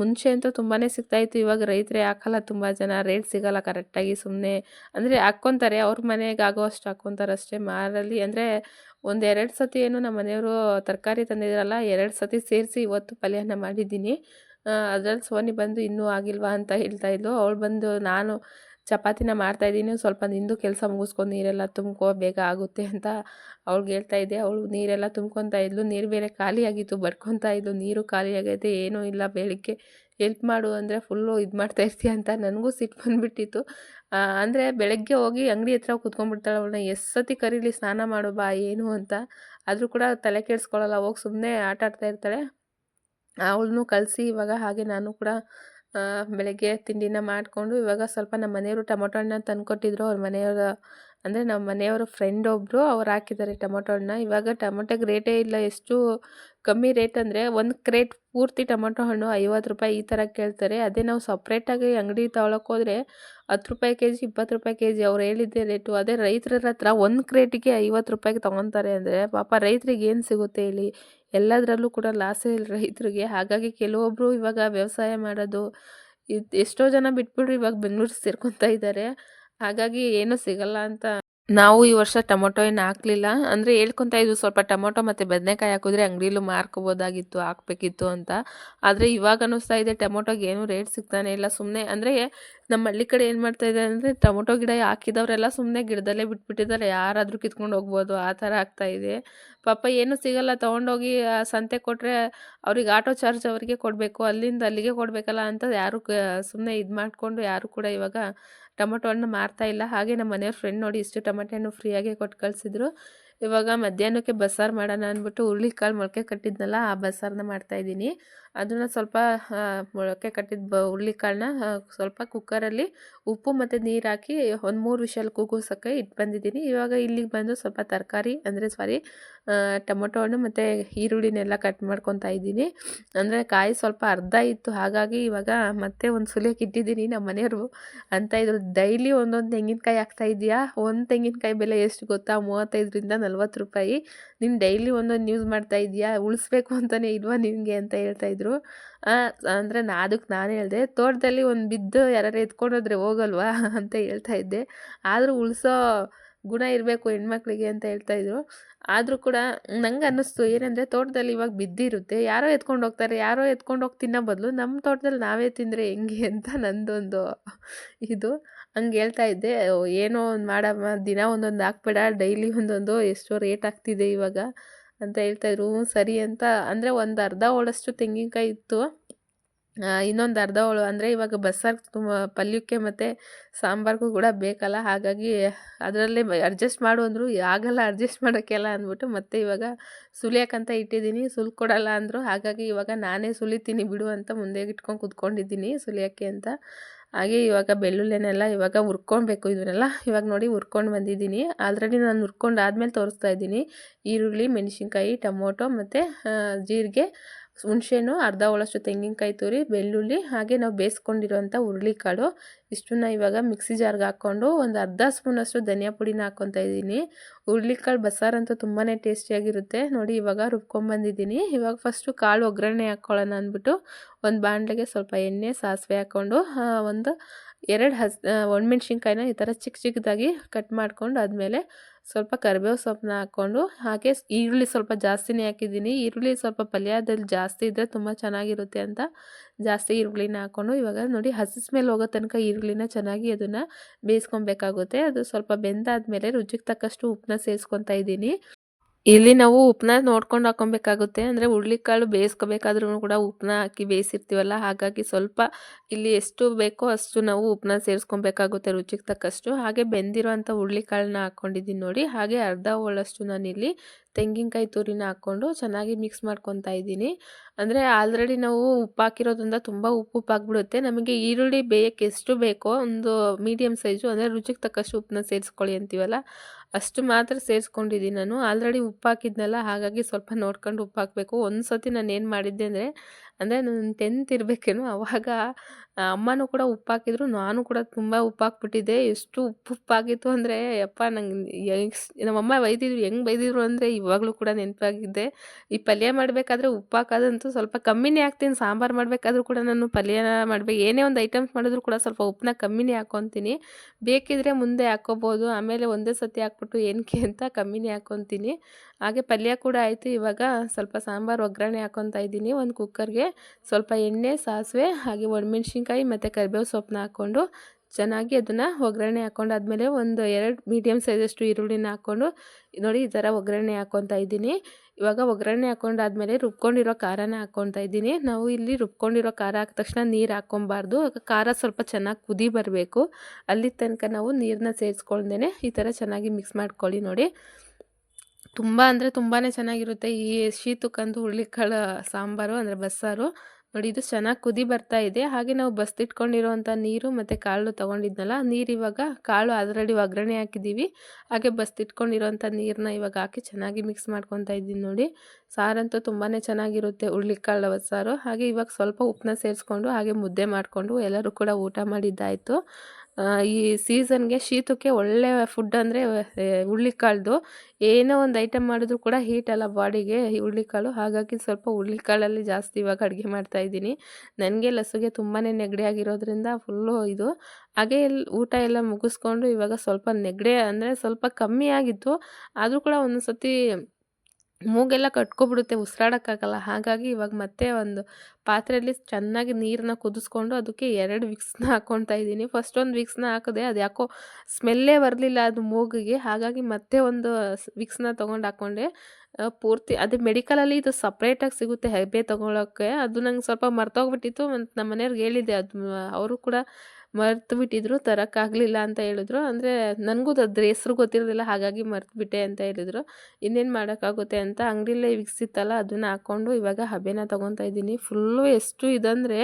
ಮುಂಚೆ ಅಂತೂ ತುಂಬಾ ಸಿಗ್ತಾಯಿತ್ತು ಇವಾಗ ರೈತರೇ ಹಾಕಲ್ಲ, ತುಂಬ ಜನ ರೇಟ್ ಸಿಗೋಲ್ಲ ಕರೆಕ್ಟಾಗಿ ಸುಮ್ಮನೆ ಅಂದರೆ ಹಾಕ್ಕೊತಾರೆ, ಅವ್ರ ಮನೆಗೆ ಆಗೋ ಅಷ್ಟು ಹಾಕ್ಕೊತಾರೆ ಅಷ್ಟೇ ಮಾರಲ್ಲಿ. ಅಂದರೆ ಒಂದೆರಡು ಸತಿ ಏನು ನಮ್ಮ ಮನೆಯವರು ತರಕಾರಿ ತಂದಿದ್ರಲ್ಲ, ಎರಡು ಸತಿ ಸೇರಿಸಿ ಇವತ್ತು ಪಲ್ಯನ ಮಾಡಿದ್ದೀನಿ. ಅದರಲ್ಲಿ ಸೋನಿ ಬಂದು ಇನ್ನೂ ಆಗಿಲ್ವಾ ಅಂತ ಹೇಳ್ತಾ ಇದ್ಲು. ಅವಳು ಬಂದು, ನಾನು ಚಪಾತಿನ ಮಾಡ್ತಾಯಿದ್ದೀನಿ ಸ್ವಲ್ಪ ನಿಂದು ಕೆಲಸ ಮುಗಿಸ್ಕೊಂಡು ನೀರೆಲ್ಲ ತುಂಬ್ಕೋ, ಬೇಗ ಆಗುತ್ತೆ ಅಂತ ಅವ್ಳಿಗೆ ಹೇಳ್ತಾ ಇದ್ದೆ. ಅವಳು ನೀರೆಲ್ಲ ತುಂಬ್ಕೊತಾ ಇದ್ಲು. ನೀರು ಬೇರೆ ಖಾಲಿಯಾಗಿತ್ತು, ಬರ್ಕೊತಾ ಇದ್ಲು. ನೀರು ಖಾಲಿ ಆಗೈತೆ ಏನೂ ಇಲ್ಲ. ಬೆಳಿಗ್ಗೆ ಹೆಲ್ಪ್ ಮಾಡು ಅಂದರೆ ಫುಲ್ಲು ಇದು ಮಾಡ್ತಾ ಇರ್ತೀಯ ಅಂತ ನನಗೂ ಸಿಟ್ಟು ಬಂದುಬಿಟ್ಟಿತ್ತು. ಅಂದರೆ ಬೆಳಗ್ಗೆ ಹೋಗಿ ಅಂಗಡಿ ಹತ್ರ ಕುತ್ಕೊಂಡ್ಬಿಡ್ತಾಳೆ ಅವಳನ್ನ ಎಷ್ಟು ಸತಿ ಕರೀಲಿ, ಸ್ನಾನ ಮಾಡು, ಬಾ, ಏನು ಅಂತ. ಆದರೂ ಕೂಡ ತಲೆ ಕೆಡಿಸ್ಕೊಳ್ಳಲ್ಲ ಹೋಗಿ ಸುಮ್ಮನೆ ಆಟ ಆಡ್ತಾ ಇರ್ತಾಳೆ. ಅವಳನ್ನೂ ಕಳಿಸಿ ಇವಾಗ ಹಾಗೆ ನಾನು ಕೂಡ ಬೆಳಗ್ಗೆ ತಿಂಡಿನ ಮಾಡಿಕೊಂಡು ಇವಾಗ ಸ್ವಲ್ಪ ನಮ್ಮ ಮನೆಯವರು ಟೊಮೊಟೊ ಹಣ್ಣನ್ನ ತಂದುಕೊಟ್ಟಿದ್ರು. ಅವ್ರ ಮನೆಯವರ, ಅಂದರೆ ನಮ್ಮ ಮನೆಯವರ ಫ್ರೆಂಡ್ ಒಬ್ಬರು ಅವ್ರು ಹಾಕಿದ್ದಾರೆ ಟೊಮೊಟೊ ಹಣ್ಣು. ಇವಾಗ ಟೊಮೊಟೊಗೆ ರೇಟೇ ಇಲ್ಲ, ಎಷ್ಟು ಕಮ್ಮಿ ರೇಟ್ ಅಂದರೆ ಒಂದು ಕ್ರೇಟ್ ಪೂರ್ತಿ ಟೊಮೊಟೊ ಹಣ್ಣು ಐವತ್ತು ರೂಪಾಯಿ ಈ ಥರ ಕೇಳ್ತಾರೆ. ಅದೇ ನಾವು ಸಪ್ರೇಟಾಗಿ ಅಂಗಡಿ ತೊಗೊಳಕ್ಕೆ ಹೋದರೆ ಹತ್ತು ರೂಪಾಯಿ ಕೆ ಜಿ ಇಪ್ಪತ್ತು ರೂಪಾಯಿ ಕೆ ಜಿ ಅವ್ರು ಹೇಳಿದ್ದೆ ರೇಟು ಅದೇ ರೈತರ ಹತ್ರ ಒಂದು ಕ್ರೇಟಿಗೆ ಐವತ್ತು ರೂಪಾಯಿಗೆ ತೊಗೊತಾರೆ ಅಂದರೆ ಪಾಪ ರೈತರಿಗೆ ಏನು ಸಿಗುತ್ತೆ ಹೇಳಿ? ಎಲ್ಲದರಲ್ಲೂ ಕೂಡ ಲಾಸೇ ಇಲ್ಲ ರೈತರಿಗೆ. ಹಾಗಾಗಿ ಕೆಲವೊಬ್ಬರು ಇವಾಗ ವ್ಯವಸಾಯ ಮಾಡೋದು, ಇದು ಎಷ್ಟೋ ಜನ ಬಿಟ್ಬಿಟ್ರು ಇವಾಗ ಬೆಂಗಳೂರು ಸೇರ್ಕೊತಾ ಇದ್ದಾರೆ ಹಾಗಾಗಿ ಏನೂ ಸಿಗಲ್ಲ ಅಂತ ನಾವು ಈ ವರ್ಷ ಟೊಮೊಟೊ ಏನು ಹಾಕ್ಲಿಲ್ಲ. ಅಂದರೆ ಹೇಳ್ಕೊತಾ ಇದ್ವಿ, ಸ್ವಲ್ಪ ಟೊಮೊಟೊ ಮತ್ತು ಬದನೆಕಾಯಿ ಹಾಕಿದ್ರೆ ಅಂಗಡಿಲೂ ಮಾರ್ಕೋಬೋದಾಗಿತ್ತು, ಹಾಕ್ಬೇಕಿತ್ತು ಅಂತ. ಆದರೆ ಇವಾಗ ಅನ್ನಿಸ್ತಾ ಇದೆ, ಟೊಮೊಟೊಗೆ ಏನು ರೇಟ್ ಸಿಗ್ತಾನೆ ಇಲ್ಲ. ಸುಮ್ಮನೆ ಅಂದರೆ ನಮ್ಮ ಹಳ್ಳಿ ಕಡೆ ಏನು ಮಾಡ್ತಾ ಇದೆ ಅಂದರೆ ಟೊಮೊಟೊ ಗಿಡ ಹಾಕಿದವರೆಲ್ಲ ಸುಮ್ಮನೆ ಗಿಡದಲ್ಲೇ ಬಿಟ್ಬಿಟ್ಟಿದ್ದಾರೆ. ಯಾರಾದರೂ ಕಿತ್ಕೊಂಡು ಹೋಗ್ಬೋದು, ಆ ಥರ ಆಗ್ತಾ ಇದೆ. ಪಾಪ ಏನು ಸಿಗಲ್ಲ, ತೊಗೊಂಡೋಗಿ ಸಂತೆ ಕೊಟ್ಟರೆ ಅವ್ರಿಗೆ ಆಟೋ ಚಾರ್ಜ್ ಅವರಿಗೆ ಕೊಡಬೇಕು, ಅಲ್ಲಿಂದ ಅಲ್ಲಿಗೆ ಕೊಡಬೇಕಲ್ಲ ಅಂತ ಯಾರು ಸುಮ್ಮನೆ ಇದು ಮಾಡಿಕೊಂಡು ಯಾರು ಕೂಡ ಇವಾಗ ಟೊಮೊಟೊ ಹಣ್ಣು ಮಾರ್ತಾ ಇಲ್ಲ. ಹಾಗೆ ನಮ್ಮ ಮನೆಯವ್ರ ಫ್ರೆಂಡ್ ನೋಡಿ ಇಷ್ಟು ಟೊಮೆಟೊ ಹಣ್ಣು ಫ್ರೀಯಾಗೆ ಕೊಟ್ಟು ಕಳಿಸಿದ್ರು. ಇವಾಗ ಮಧ್ಯಾಹ್ನಕ್ಕೆ ಬಸ್ಸಾರು ಮಾಡೋಣ ಅಂದ್ಬಿಟ್ಟು ಹುರುಳಿಕಾಳು ಮೊಳಕೆ ಕಟ್ಟಿದ್ನಲ್ಲ, ಆ ಬಸ್ಸಾರನ್ನ ಮಾಡ್ತಾಯಿದ್ದೀನಿ ಅದನ್ನು ಸ್ವಲ್ಪ ಮೊಳಕೆ ಕಟ್ಟಿದ ಬ ಹುರುಳಿಕಾಳನ್ನ ಸ್ವಲ್ಪ ಕುಕ್ಕರಲ್ಲಿ ಉಪ್ಪು ಮತ್ತು ನೀರು ಹಾಕಿ ಒಂದು ಮೂರು ವಿಷಲ್ ಕೂಗಿಸೋಕ್ಕೆ ಇಟ್ಟು ಬಂದಿದ್ದೀನಿ. ಇವಾಗ ಇಲ್ಲಿಗೆ ಬಂದು ಸ್ವಲ್ಪ ತರಕಾರಿ ಅಂದರೆ ಸಾರಿ ಟೊಮೊಟೊ ಹಣ್ಣು ಮತ್ತು ಈರುಳ್ಳಿನೆಲ್ಲ ಕಟ್ ಮಾಡ್ಕೊತಾ ಇದ್ದೀನಿ. ಅಂದರೆ ಕಾಯಿ ಸ್ವಲ್ಪ ಅರ್ಧ ಇತ್ತು, ಹಾಗಾಗಿ ಇವಾಗ ಮತ್ತೆ ಒಂದು ಸುಲಿಯಕ್ಕೆ ಇಟ್ಟಿದ್ದೀನಿ ನಮ್ಮ ಮನೆಯವರು. ಅಂತ ಇದ್ರು. ಡೈಲಿ ಒಂದೊಂದು ತೆಂಗಿನಕಾಯಿ ಹಾಕ್ತಾ ಇದೆಯಾ ಒಂದು ತೆಂಗಿನಕಾಯಿ ಬೆಲೆ ಎಷ್ಟು ಗೊತ್ತಾ? ಮೂವತ್ತೈದರಿಂದ ನಲ್ವತ್ತು ರೂಪಾಯಿ. ನೀನು ಡೈಲಿ ಒಂದೊಂದು ಯೂಸ್ ಮಾಡ್ತಾ ಇದೆಯಾ ಉಳಿಸ್ಬೇಕು ಅಂತಲೇ ಇಲ್ವಾ ನಿನಗೆ ಅಂತ ಹೇಳ್ತಾಯಿದ್ರು ಅಂದರೆ ನಾ ಅದಕ್ಕೆ ನಾನು ಹೇಳಿದೆ, ತೋಟದಲ್ಲಿ ಒಂದು ಬಿದ್ದು ಯಾರು ಎತ್ಕೊಂಡೋದ್ರೆ ಹೋಗಲ್ವಾ? ಅಂತ ಹೇಳ್ತಾ ಇದ್ದೆ. ಆದರೂ ಉಳಿಸೋ ಗುಣ ಇರಬೇಕು ಹೆಣ್ಮಕ್ಳಿಗೆ ಅಂತ ಹೇಳ್ತಾಯಿದ್ರು ಆದರೂ ಕೂಡ ನಂಗೆ ಅನ್ನಿಸ್ತು, ಏನಂದರೆ ತೋಟದಲ್ಲಿ ಇವಾಗ ಬಿದ್ದಿರುತ್ತೆ. ಯಾರೋ ಎತ್ಕೊಂಡು ಹೋಗ್ತಾರೆ, ಯಾರೋ ಎತ್ಕೊಂಡು ಹೋಗಿ ತಿನ್ನೋ ಬದಲು ನಮ್ಮ ತೋಟದಲ್ಲಿ ನಾವೇ ತಿಂದರೆ ಹೆಂಗೆ ಅಂತ ನಂದೊಂದು ಇದು. ಹಂಗೆ ಹೇಳ್ತಾ ಇದ್ದೆ ಏನೋ ಒಂದು ಮಾಡಮ್ಮ, ದಿನ ಒಂದೊಂದು ಹಾಕ್ಬೇಡ, ಡೈಲಿ ಒಂದೊಂದು ಎಷ್ಟೋ ರೇಟ್ ಆಗ್ತಿದೆ ಇವಾಗ ಅಂತ ಹೇಳ್ತಾಯಿದ್ರು ಸರಿ ಅಂತ, ಅಂದರೆ ಒಂದು ಅರ್ಧ ಹೋಳಷ್ಟು ತೆಂಗಿನಕಾಯಿ ಇತ್ತು. ಇನ್ನೊಂದು ಅರ್ಧ ಹೋಳು ಅಂದರೆ ಇವಾಗ ಬಸ್ಸಾರು ತುಂಬ ಪಲ್ಯಕ್ಕೆ ಮತ್ತು ಸಾಂಬಾರಿಗೂ ಕೂಡ ಬೇಕಲ್ಲ, ಹಾಗಾಗಿ ಅದರಲ್ಲೇ ಅಡ್ಜಸ್ಟ್ ಮಾಡು ಅಂದರು ಆಗಲ್ಲ ಅಡ್ಜಸ್ಟ್ ಮಾಡೋಕ್ಕೆಲ್ಲ ಅಂದ್ಬಿಟ್ಟು ಮತ್ತೆ ಇವಾಗ ಸುಲಿಯೋಕ್ಕಂತ ಇಟ್ಟಿದ್ದೀನಿ ಸುಲ್ಕೊಡಲ್ಲ ಅಂದರು, ಹಾಗಾಗಿ ಇವಾಗ ನಾನೇ ಸುಲಿತೀನಿ ಬಿಡು ಅಂತ ಮುಂದೆ ಇಟ್ಕೊಂಡು ಕುತ್ಕೊಂಡಿದ್ದೀನಿ ಸುಲಿಯೋಕ್ಕೆ ಅಂತ. ಹಾಗೆ ಇವಾಗ ಬೆಳ್ಳುಳ್ಳಿನೆಲ್ಲ ಇವಾಗ ಹುರ್ಕೊಳ್ಬೇಕು ಇದನ್ನೆಲ್ಲ, ಇವಾಗ ನೋಡಿ ಹುರ್ಕೊಂಡು ಬಂದಿದ್ದೀನಿ. ಆಲ್ರೆಡಿ ನಾನು ಹುರ್ಕೊಂಡು ಆದಮೇಲೆ ತೋರಿಸ್ತಾ ಇದ್ದೀನಿ, ಈರುಳ್ಳಿ, ಮೆಣಸಿನ್ಕಾಯಿ, ಟೊಮೊಟೊ ಮತ್ತು ಜೀರಿಗೆ. ಹುಣಸೆಹಣ್ಣು ಅರ್ಧ ಒಳಷ್ಟು ತೆಂಗಿನಕಾಯಿ ತುರಿ, ಬೆಳ್ಳುಳ್ಳಿ, ಹಾಗೆ ನಾವು ಬೇಯಿಸ್ಕೊಂಡಿರುವಂಥ ಹುರುಳಿಕಾಳು. ಇಷ್ಟನ್ನ ಇವಾಗ ಮಿಕ್ಸಿ ಜಾರ್ಗೆ ಹಾಕ್ಕೊಂಡು ಒಂದು ಅರ್ಧ ಸ್ಪೂನಷ್ಟು ಧನಿಯಾ ಪುಡಿನ ಹಾಕ್ಕೊತಾ ಇದ್ದೀನಿ. ಹುರುಳಿಕಾಳು ಬಸ್ಸಾರಂತೂ ತುಂಬಾ ಟೇಸ್ಟಿಯಾಗಿರುತ್ತೆ. ನೋಡಿ, ಇವಾಗ ರುಬ್ಕೊಂಬಂದಿದ್ದೀನಿ. ಇವಾಗ ಫಸ್ಟು ಕಾಳು ಒಗ್ಗರಣೆ ಹಾಕ್ಕೊಳ್ಳೋಣ ಅಂದ್ಬಿಟ್ಟು ಒಂದು ಬಾಣಲೆಗೆ ಸ್ವಲ್ಪ ಎಣ್ಣೆ, ಸಾಸಿವೆ ಹಾಕ್ಕೊಂಡು ಒಂದು ಎರಡು ಹಸ್ ಒಣಮೆಣ್ಸಿನ್ಕಾಯಿನ ಈ ಥರ ಚಿಕ್ಕ ಚಿಕ್ಕದಾಗಿ ಕಟ್ ಮಾಡ್ಕೊಂಡು ಆದಮೇಲೆ ಸ್ವಲ್ಪ ಕರಿಬೇವು ಸೊಪ್ಪನ್ನ ಹಾಕ್ಕೊಂಡು, ಹಾಗೆ ಈರುಳ್ಳಿ ಸ್ವಲ್ಪ ಜಾಸ್ತಿನೇ ಹಾಕಿದ್ದೀನಿ. ಈರುಳ್ಳಿ ಸ್ವಲ್ಪ ಪಲ್ಯದಲ್ಲಿ ಜಾಸ್ತಿ ಇದ್ದರೆ ತುಂಬ ಚೆನ್ನಾಗಿರುತ್ತೆ ಅಂತ ಜಾಸ್ತಿ ಈರುಳ್ಳಿನ ಹಾಕ್ಕೊಂಡು, ಇವಾಗ ನೋಡಿ ಹಸಿಸ್ ಮೇಲೆ ಹೋಗೋ ತನಕ ಈರುಳ್ಳಿನ ಚೆನ್ನಾಗಿ ಅದನ್ನು ಬೇಯಿಸ್ಕೊಬೇಕಾಗುತ್ತೆ. ಅದು ಸ್ವಲ್ಪ ಬೆಂದಾದಮೇಲೆ ರುಚಿಗೆ ತಕ್ಕಷ್ಟು ಉಪ್ಪನ್ನ ಸೇರಿಸ್ಕೊತಾ ಇದ್ದೀನಿ. ಇಲ್ಲಿ ನಾವು ಉಪ್ಪನ್ನ ನೋಡ್ಕೊಂಡು ಹಾಕೊಬೇಕಾಗುತ್ತೆ. ಅಂದರೆ ಹುರುಳಿಕಾಳು ಬೇಯಿಸ್ಕೋಬೇಕಾದ್ರೂ ಕೂಡ ಉಪ್ಪನ್ನ ಹಾಕಿ ಬೇಯಿಸಿರ್ತೀವಲ್ಲ, ಹಾಗಾಗಿ ಸ್ವಲ್ಪ ಇಲ್ಲಿ ಎಷ್ಟು ಬೇಕೋ ಅಷ್ಟು ನಾವು ಉಪ್ಪನ್ನ ಸೇರಿಸ್ಕೊಬೇಕಾಗುತ್ತೆ ರುಚಿಗೆ ತಕ್ಕಷ್ಟು. ಹಾಗೆ ಬೆಂದಿರೋಂಥ ಅಂಥ ಹುರುಳಿಕಾಳನ್ನ ಹಾಕ್ಕೊಂಡಿದ್ದೀನಿ ನೋಡಿ. ಹಾಗೆ ಅರ್ಧ ಹೋಳಷ್ಟು ನಾನಿಲ್ಲಿ ತೆಂಗಿನಕಾಯಿ ತುರಿನ ಹಾಕ್ಕೊಂಡು ಚೆನ್ನಾಗಿ ಮಿಕ್ಸ್ ಮಾಡ್ಕೊತಾ ಇದ್ದೀನಿ. ಅಂದರೆ ಆಲ್ರೆಡಿ ನಾವು ಉಪ್ಪು ಹಾಕಿರೋದ್ರಿಂದ ತುಂಬ ಉಪ್ಪು ಉಪ್ಪು ಆಗಿಬಿಡುತ್ತೆ. ನಮಗೆ ಈರುಳ್ಳಿ ಬೇಯಕ್ಕೆ ಎಷ್ಟು ಬೇಕೋ ಒಂದು ಮೀಡಿಯಮ್ ಸೈಜು, ಅಂದರೆ ರುಚಿಗೆ ತಕ್ಕಷ್ಟು ಉಪ್ಪನ್ನ ಸೇರಿಸ್ಕೊಳ್ಳಿ ಅಂತೀವಲ್ಲ ಅಷ್ಟು ಮಾತ್ರ ಸೇರಿಸ್ಕೊಂಡಿದ್ದೀನಿ ನಾನು. ಆಲ್ರೆಡಿ ಉಪ್ಪು ಹಾಕಿದ್ನಲ್ಲ ಹಾಗಾಗಿ ಸ್ವಲ್ಪ ನೋಡ್ಕೊಂಡು ಉಪ್ಪು ಹಾಕಬೇಕು ಒಂದು ಸತಿ ನಾನು ಏನು ಮಾಡಿದ್ದೆ ಅಂದರೆ ಅಂದರೆ ನಾನು ಟೆಂತ್ ಇರಬೇಕೇನೋ ಅವಾಗ ಅಮ್ಮನೂ ಕೂಡ ಉಪ್ಪು ಹಾಕಿದ್ರು ನಾನು ಕೂಡ ತುಂಬ ಉಪ್ಪು ಹಾಕ್ಬಿಟ್ಟಿದ್ದೆ ಎಷ್ಟು ಉಪ್ಪು ಉಪ್ಪಾಗಿತ್ತು ಅಂದರೆ, ಯಪ್ಪ, ನಂಗೆ ನಮ್ಮಮ್ಮ ಬೈದಿದ್ರು, ಹೆಂಗೆ ಬೈದಿದ್ರು ಅಂದರೆ ಇವಾಗಲೂ ಕೂಡ ನೆನಪಾಗಿದ್ದೆ. ಈ ಪಲ್ಯ ಮಾಡಬೇಕಾದ್ರೆ ಉಪ್ಪು ಹಾಕೋದಂತೂ ಸ್ವಲ್ಪ ಕಮ್ಮಿನೇ ಹಾಕ್ತೀನಿ, ಸಾಂಬಾರು ಮಾಡಬೇಕಾದ್ರೂ ಕೂಡ ನಾನು ಪಲ್ಯ ಮಾಡಬೇಕು ಏನೇ ಒಂದು ಐಟಮ್ಸ್ ಮಾಡಿದ್ರು ಕೂಡ ಸ್ವಲ್ಪ ಉಪ್ಪನ್ನ ಕಮ್ಮಿನೇ ಹಾಕ್ಕೊತೀನಿ ಬೇಕಿದ್ರೆ ಮುಂದೆ ಹಾಕ್ಕೋಬೋದು ಆಮೇಲೆ ಒಂದೇ ಸತಿ ಹಾಕ್ಬಿಟ್ಟು ಏನಕ್ಕೆ ಅಂತ ಕಮ್ಮಿನೇ ಹಾಕ್ಕೊತೀನಿ ಹಾಗೆ ಪಲ್ಯ ಕೂಡ ಆಯಿತು. ಇವಾಗ ಸ್ವಲ್ಪ ಸಾಂಬಾರು ಒಗ್ಗರಣೆ ಹಾಕ್ಕೊತಾ ಇದ್ದೀನಿ. ಒಂದು ಕುಕ್ಕರ್ಗೆ ಸ್ವಲ್ಪ ಎಣ್ಣೆ, ಸಾಸಿವೆ ಹಾಗೆ ಒಣಮೆಣ್ಸಿನ್ಕಾಯಿ ಮತ್ತು ಕರಿಬೇವು ಸೊಪ್ಪನ್ನ ಹಾಕ್ಕೊಂಡು ಚೆನ್ನಾಗಿ ಅದನ್ನು ಒಗ್ಗರಣೆ ಹಾಕ್ಕೊಂಡಾದ್ಮೇಲೆ ಒಂದು ಎರಡು ಮೀಡಿಯಮ್ ಸೈಜಷ್ಟು ಈರುಳ್ಳಿನ ಹಾಕ್ಕೊಂಡು ನೋಡಿ ಈ ಥರ ಒಗ್ಗರಣೆ ಹಾಕ್ಕೊತಾ ಇದ್ದೀನಿ. ಇವಾಗ ಒಗ್ಗರಣೆ ಹಾಕ್ಕೊಂಡಾದ್ಮೇಲೆ ರುಬ್ಕೊಂಡಿರೋ ಖಾರನ ಹಾಕ್ಕೊತಾ ಇದ್ದೀನಿ. ನಾವು ಇಲ್ಲಿ ರುಬ್ಕೊಂಡಿರೋ ಖಾರ ಹಾಕಿದ ತಕ್ಷಣ ನೀರು ಹಾಕ್ಕೊಬಾರ್ದು. ಖಾರ ಸ್ವಲ್ಪ ಚೆನ್ನಾಗಿ ಕುದಿ ಬರಬೇಕು. ಅಲ್ಲಿ ತನಕ ನಾವು ನೀರನ್ನ ಸೇರಿಸ್ಕೊಳ್ದೇ ಈ ಥರ ಚೆನ್ನಾಗಿ ಮಿಕ್ಸ್ ಮಾಡ್ಕೊಳ್ಳಿ ನೋಡಿ. ತುಂಬ ಅಂದರೆ ತುಂಬಾ ಚೆನ್ನಾಗಿರುತ್ತೆ ಈ ಶೀತಕ್ಕಂದು ಹುರುಳಿಕಾಳು ಸಾಂಬಾರು ಅಂದರೆ ಬಸ್ಸಾರು. ನೋಡಿ ಇದು ಚೆನ್ನಾಗಿ ಕುದಿ ಬರ್ತಾ ಇದೆ. ಹಾಗೆ ನಾವು ಬಸ್ತಿಟ್ಕೊಂಡಿರೋವಂಥ ನೀರು ಮತ್ತು ಕಾಳು ತೊಗೊಂಡಿದ್ನಲ್ಲ ನೀರು ಇವಾಗ ಕಾಳು ಅದರಲ್ಲಿ ಒಗ್ಗರಣೆ ಹಾಕಿದ್ದೀವಿ. ಹಾಗೆ ಬಸ್ತಿಟ್ಕೊಂಡಿರೋವಂಥ ನೀರನ್ನ ಇವಾಗ ಹಾಕಿ ಚೆನ್ನಾಗಿ ಮಿಕ್ಸ್ ಮಾಡ್ಕೊತಾ ಇದ್ದೀನಿ ನೋಡಿ. ಸಾರಂತೂ ತುಂಬಾ ಚೆನ್ನಾಗಿರುತ್ತೆ ಹುರುಳಿಕಾಳು ಬಸ್ಸಾರು. ಹಾಗೆ ಇವಾಗ ಸ್ವಲ್ಪ ಉಪ್ಪನ್ನ ಸೇರಿಸ್ಕೊಂಡು ಹಾಗೆ ಮುದ್ದೆ ಮಾಡಿಕೊಂಡು ಎಲ್ಲರೂ ಕೂಡ ಊಟ ಮಾಡಿದ್ದಾಯಿತು. ಈ ಸೀಸನ್ಗೆ ಶೀತಕ್ಕೆ ಒಳ್ಳೆ ಫುಡ್ ಅಂದರೆ ಹುಳ್ಳಿಕಾಳ್ದು ಏನೋ ಒಂದು ಐಟಮ್ ಮಾಡಿದ್ರು ಕೂಡ ಹೀಟ್ ಅಲ್ಲ ಬಾಡಿಗೆ ಹುಳ್ಳಿಕಾಳು ಹಾಗಾಗಿ ಸ್ವಲ್ಪ ಹುಳ್ಳಿಕಾಳಲ್ಲಿ ಜಾಸ್ತಿ ಇವಾಗ ಅಡುಗೆ ಮಾಡ್ತಾಯಿದ್ದೀನಿ ನನಗೆ ಲಸುಗೆ ತುಂಬಾ ನೆಗಡಿ ಆಗಿರೋದ್ರಿಂದ ಫುಲ್ಲು ಇದು. ಹಾಗೆ ಊಟ ಎಲ್ಲ ಮುಗಿಸ್ಕೊಂಡು ಇವಾಗ ಸ್ವಲ್ಪ ನೆಗಡಿ ಅಂದರೆ ಸ್ವಲ್ಪ ಕಮ್ಮಿ ಆಗಿತ್ತು. ಆದರೂ ಕೂಡ ಒಂದೊಂದು ಸತಿ ಮೂಗೆಲ್ಲ ಕಟ್ಕೊಬಿಡುತ್ತೆ, ಉಸಿರಾಡೋಕ್ಕಾಗಲ್ಲ. ಹಾಗಾಗಿ ಇವಾಗ ಮತ್ತೆ ಒಂದು ಪಾತ್ರೆಯಲ್ಲಿ ಚೆನ್ನಾಗಿ ನೀರನ್ನ ಕುದಿಸ್ಕೊಂಡು ಅದಕ್ಕೆ ಎರಡು ವಿಕ್ಸ್ನ ಹಾಕ್ಕೊತಾ ಇದ್ದೀನಿ. ಫಸ್ಟ್ ಒಂದು ವಿಕ್ಸ್ನ ಹಾಕಿದೆ ಅದು ಯಾಕೋ ಸ್ಮೆಲ್ಲೇ ಬರಲಿಲ್ಲ ಅದು ಮೂಗಿಗೆ. ಹಾಗಾಗಿ ಮತ್ತೆ ಒಂದು ವಿಕ್ಸ್ನ ತೊಗೊಂಡು ಹಾಕ್ಕೊಂಡೆ ಪೂರ್ತಿ ಅದು ಮೆಡಿಕಲಲ್ಲಿ ಇದು ಸಪ್ರೇಟಾಗಿ ಸಿಗುತ್ತೆ, ಹೆಬ್ಬೆ ತೊಗೊಳೋಕ್ಕೆ. ಅದು ನಂಗೆ ಸ್ವಲ್ಪ ಮರ್ತೋಗ್ಬಿಟ್ಟಿತ್ತು ಮತ್ತು ನಮ್ಮ ಮನೆಯವ್ರಿಗೆ ಹೇಳಿದ್ದೆ. ಅದು, ಅವರು ಕೂಡ ಮರ್ತು ಬಿಟ್ಟಿದ್ರು ತರೋಕ್ಕಾಗಲಿಲ್ಲ ಅಂತ ಹೇಳಿದ್ರು. ಅಂದರೆ ನನಗೂ ಅದ್ರ ಹೆಸ್ರು ಗೊತ್ತಿರಲಿಲ್ಲ, ಹಾಗಾಗಿ ಮರ್ತುಬಿಟ್ಟೆ ಅಂತ ಹೇಳಿದ್ರು. ಇನ್ನೇನು ಮಾಡೋಕ್ಕಾಗುತ್ತೆ ಅಂತ ಅಂಗಡಿಲೇ ವಿಕ್ಸಿತ್ತಲ್ಲ, ಅದನ್ನು ಹಾಕ್ಕೊಂಡು ಇವಾಗ ಹಬೆನ ತೊಗೊತಾ ಇದ್ದೀನಿ. ಫುಲ್ಲು ಎಷ್ಟು ಇದಂದರೆ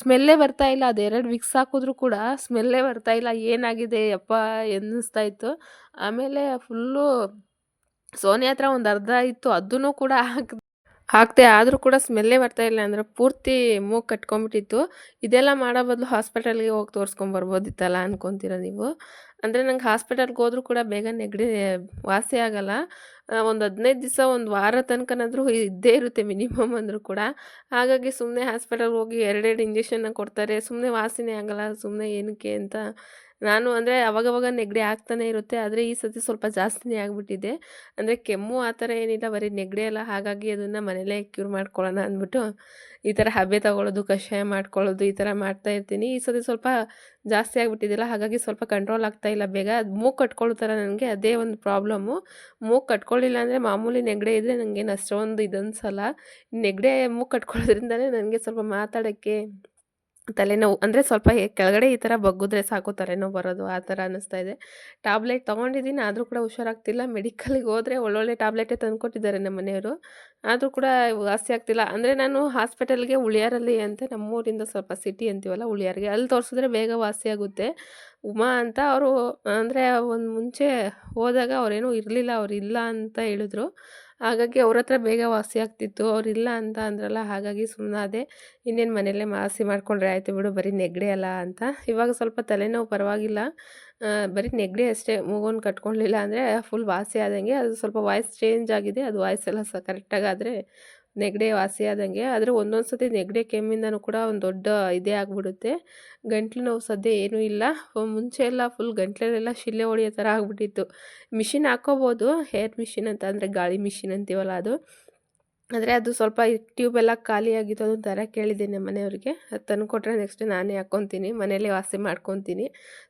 ಸ್ಮೆಲ್ಲೇ ಬರ್ತಾ ಇಲ್ಲ. ಅದೆರಡು ವಿಕ್ಸ್ ಹಾಕಿದ್ರು ಕೂಡ ಸ್ಮೆಲ್ಲೇ ಬರ್ತಾ ಇಲ್ಲ. ಏನಾಗಿದೆ, ಯಪ್ಪ, ಎನ್ನಿಸ್ತಾ ಇತ್ತು. ಆಮೇಲೆ ಫುಲ್ಲು ಸೋನಿ ಹತ್ರ ಒಂದು ಅರ್ಧ ಇತ್ತು, ಅದನ್ನು ಕೂಡ ಹಾಕಿ ಹಾಕ್ದೆ ಆದರೂ ಕೂಡ ಸ್ಮೆಲ್ಲೇ ಬರ್ತಾ ಇಲ್ಲ ಅಂದರೆ ಪೂರ್ತಿ ಮೂಗು ಕಟ್ಕೊಂಡ್ಬಿಟ್ಟಿತ್ತು. ಇದೆಲ್ಲ ಮಾಡೋ ಬದಲು ಹಾಸ್ಪಿಟಲ್ಗೆ ಹೋಗಿ ತೋರಿಸ್ಕೊಂಬರ್ಬೋದಿತ್ತಲ್ಲ ಅನ್ಕೊತೀರ ನೀವು? ಅಂದರೆ ನಂಗೆ ಹಾಸ್ಪಿಟಲ್ಗೆ ಹೋದರೂ ಕೂಡ ಬೇಗ ನೆಗಡಿ ವಾಸಿ ಆಗೋಲ್ಲ. ಒಂದು ಹದಿನೈದು ದಿವಸ, ಒಂದು ವಾರ ತನಕನಾದರೂ ಇದ್ದೇ ಇರುತ್ತೆ ಮಿನಿಮಮ್ ಅಂದರೂ ಕೂಡ. ಹಾಗಾಗಿ ಸುಮ್ಮನೆ ಹಾಸ್ಪಿಟಲ್ಗೆ ಹೋಗಿ ಎರಡೆರಡು ಇಂಜೆಕ್ಷನ್ನ ಕೊಡ್ತಾರೆ. ಸುಮ್ಮನೆ ವಾಸಿನೇ ಆಗೋಲ್ಲ ಸುಮ್ಮನೆ ಏನಕ್ಕೆ ಅಂತ ನಾನು ಅಂದರೆ ಅವಾಗವಾಗ ನೆಗಡಿ ಆಗ್ತಾನೆ ಇರುತ್ತೆ. ಆದರೆ ಈ ಸತಿ ಸ್ವಲ್ಪ ಜಾಸ್ತಿನೇ ಆಗಿಬಿಟ್ಟಿದೆ. ಅಂದರೆ ಕೆಮ್ಮು ಆ ಥರ ಏನಿಲ್ಲ. ಬರೀ ನೆಗಡಿ ಎಲ್ಲ ಹಾಗಾಗಿ ಅದನ್ನು ಮನೇಲೇ ಕ್ಯೂರ್ ಮಾಡ್ಕೊಳ್ಳೋಣ ಅಂದ್ಬಿಟ್ಟು ಈ ಥರ ಹಬೆ ತಗೊಳ್ಳೋದು, ಕಷಾಯ ಮಾಡ್ಕೊಳ್ಳೋದು ಈ ಥರ ಮಾಡ್ತಾ ಇರ್ತೀನಿ. ಈ ಸತಿ ಸ್ವಲ್ಪ ಜಾಸ್ತಿ ಆಗಿಬಿಟ್ಟಿದ್ದಿಲ್ಲ ಹಾಗಾಗಿ ಸ್ವಲ್ಪ ಕಂಟ್ರೋಲ್ ಆಗ್ತಾ ಇಲ್ಲ. ಬೇಗ ಅದು ಮೂಗು ಥರ ನನಗೆ. ಅದೇ ಒಂದು ಪ್ರಾಬ್ಲಮ್ಮು ಮೂಗು ಕಟ್ಕೊಳ್ಳಿಲ್ಲ ಅಂದರೆ ಮಾಮೂಲಿ ನೆಗಡೆ ಇದ್ದರೆ ನನಗೇನು ಅಷ್ಟೊಂದು ಸಲ ನೆಗಡೆ ಮೂಗು ಕಟ್ಕೊಳ್ಳೋದ್ರಿಂದಲೇ ನನಗೆ ಸ್ವಲ್ಪ ಮಾತಾಡೋಕ್ಕೆ ತಲೆನೋವು, ಅಂದರೆ ಸ್ವಲ್ಪ ಕೆಳಗಡೆ ಈ ಥರ ಬಗ್ಗಿದ್ರೆ ಸಾಕು ತಲೆನೋವು ಬರೋದು, ಆ ಥರ ಅನ್ನಿಸ್ತಾ ಇದೆ. ಟ್ಯಾಬ್ಲೆಟ್ ತೊಗೊಂಡಿದ್ದೀನಿ, ಆದರೂ ಕೂಡ ಹುಷಾರಾಗ್ತಿಲ್ಲ. ಮೆಡಿಕಲಿಗೆ ಹೋದರೆ ಒಳ್ಳೊಳ್ಳೆ ಟ್ಯಾಬ್ಲೆಟೇ ತಂದುಕೊಟ್ಟಿದ್ದಾರೆ ನಮ್ಮ ಮನೆಯವರು. ಆದರೂ ಕೂಡ ವಾಸಿ ಆಗ್ತಿಲ್ಲ. ಅಂದರೆ ನಾನು ಹಾಸ್ಪಿಟಲ್ಗೆ ಉಳಿಯಾರಲ್ಲಿ ಅಂತ ನಮ್ಮೂರಿಂದ ಸ್ವಲ್ಪ ಸಿಟಿ ಅಂತೀವಲ್ಲ, ಉಳಿಯಾರಿಗೆ, ಅಲ್ಲಿ ತೋರಿಸಿದ್ರೆ ಬೇಗ ವಾಸಿ ಆಗುತ್ತೆ. ಉಮಾ ಅಂತ ಅವರು, ಅಂದರೆ ಒಂದು ಮುಂಚೆ ಹೋದಾಗ ಅವರೇನೂ ಇರಲಿಲ್ಲ, ಅವ್ರು ಇಲ್ಲ ಅಂತ ಹೇಳಿದ್ರು. ಹಾಗಾಗಿ ಅವ್ರ ಹತ್ರ ಬೇಗ ವಾಸಿ ಆಗ್ತಿತ್ತು ಅವರಿಲ್ಲ ಅಂತ ಅಂದ್ರಲ್ಲ, ಹಾಗಾಗಿ ಸುಮ್ಮನಾದೆ ಇನ್ನೇನು ಮನೆಯಲ್ಲೇ ಮಾಸಿ ಮಾಡಿಕೊಂಡ್ರೆ ಆಯಿತು ಬಿಡು, ಬರೀ ನೆಗಡಿ ಅಲ್ಲ ಅಂತ. ಇವಾಗ ಸ್ವಲ್ಪ ತಲೆನೋವು ಪರವಾಗಿಲ್ಲ. ಬರೀ ನೆಗಡಿ ಅಷ್ಟೇ ಮೂಗನ್ನು ಕಟ್ಕೊಳ್ಳಿಲ್ಲ ಅಂದರೆ ಫುಲ್ ವಾಸಿ ಆದಂಗೆ, ಅದು ಸ್ವಲ್ಪ ವಾಯ್ಸ್ ಚೇಂಜ್ ಆಗಿದೆ, ಅದು ವಾಯ್ಸ್ ಎಲ್ಲ ಸ ಕರೆಕ್ಟಾಗಿ ಆದರೆ ನೆಗಡಿ ವಾಸಿ ಆದಂಗೆ, ಆದರೆ ಒಂದೊಂದು ಸತಿ ನೆಗಡಿ ಕೆಮ್ಮಿಂದನೂ ಕೂಡ ಒಂದು ದೊಡ್ಡ ಇದೇ ಆಗಿಬಿಡುತ್ತೆ. ಗಂಟ್ಲು ನೋವು ಸದ್ಯ ಏನೂ ಇಲ್ಲ. ಮುಂಚೆ ಎಲ್ಲ ಫುಲ್ ಗಂಟ್ಲಲ್ಲೆಲ್ಲ ಶಿಲೆ ಹೊಡೆಯೋ ಥರ ಆಗಿಬಿಟ್ಟಿತ್ತು. ಮಿಷಿನ್ ಹಾಕ್ಕೋಬೋದು ಹೇರ್ ಮಿಷಿನ್ ಅಂತ ಅಂದರೆ ಗಾಳಿ ಮಿಷಿನ್ ಅಂತೀವಲ್ಲ ಅದು. ಆದರೆ ಅದು ಸ್ವಲ್ಪ ಟ್ಯೂಬ್ ಎಲ್ಲ ಖಾಲಿ ಆಗಿತ್ತು ಅದನ್ನು ಥರ ಕೇಳಿದ್ದೀನಿ ಮನೆಯವ್ರಿಗೆ. ಅದು ತಂದು ಕೊಟ್ಟರೆ ನೆಕ್ಸ್ಟ್ ನಾನೇ ಹಾಕ್ಕೊತೀನಿ ಮನೇಲಿ ವಾಸಿ ಮಾಡ್ಕೊತೀನಿ.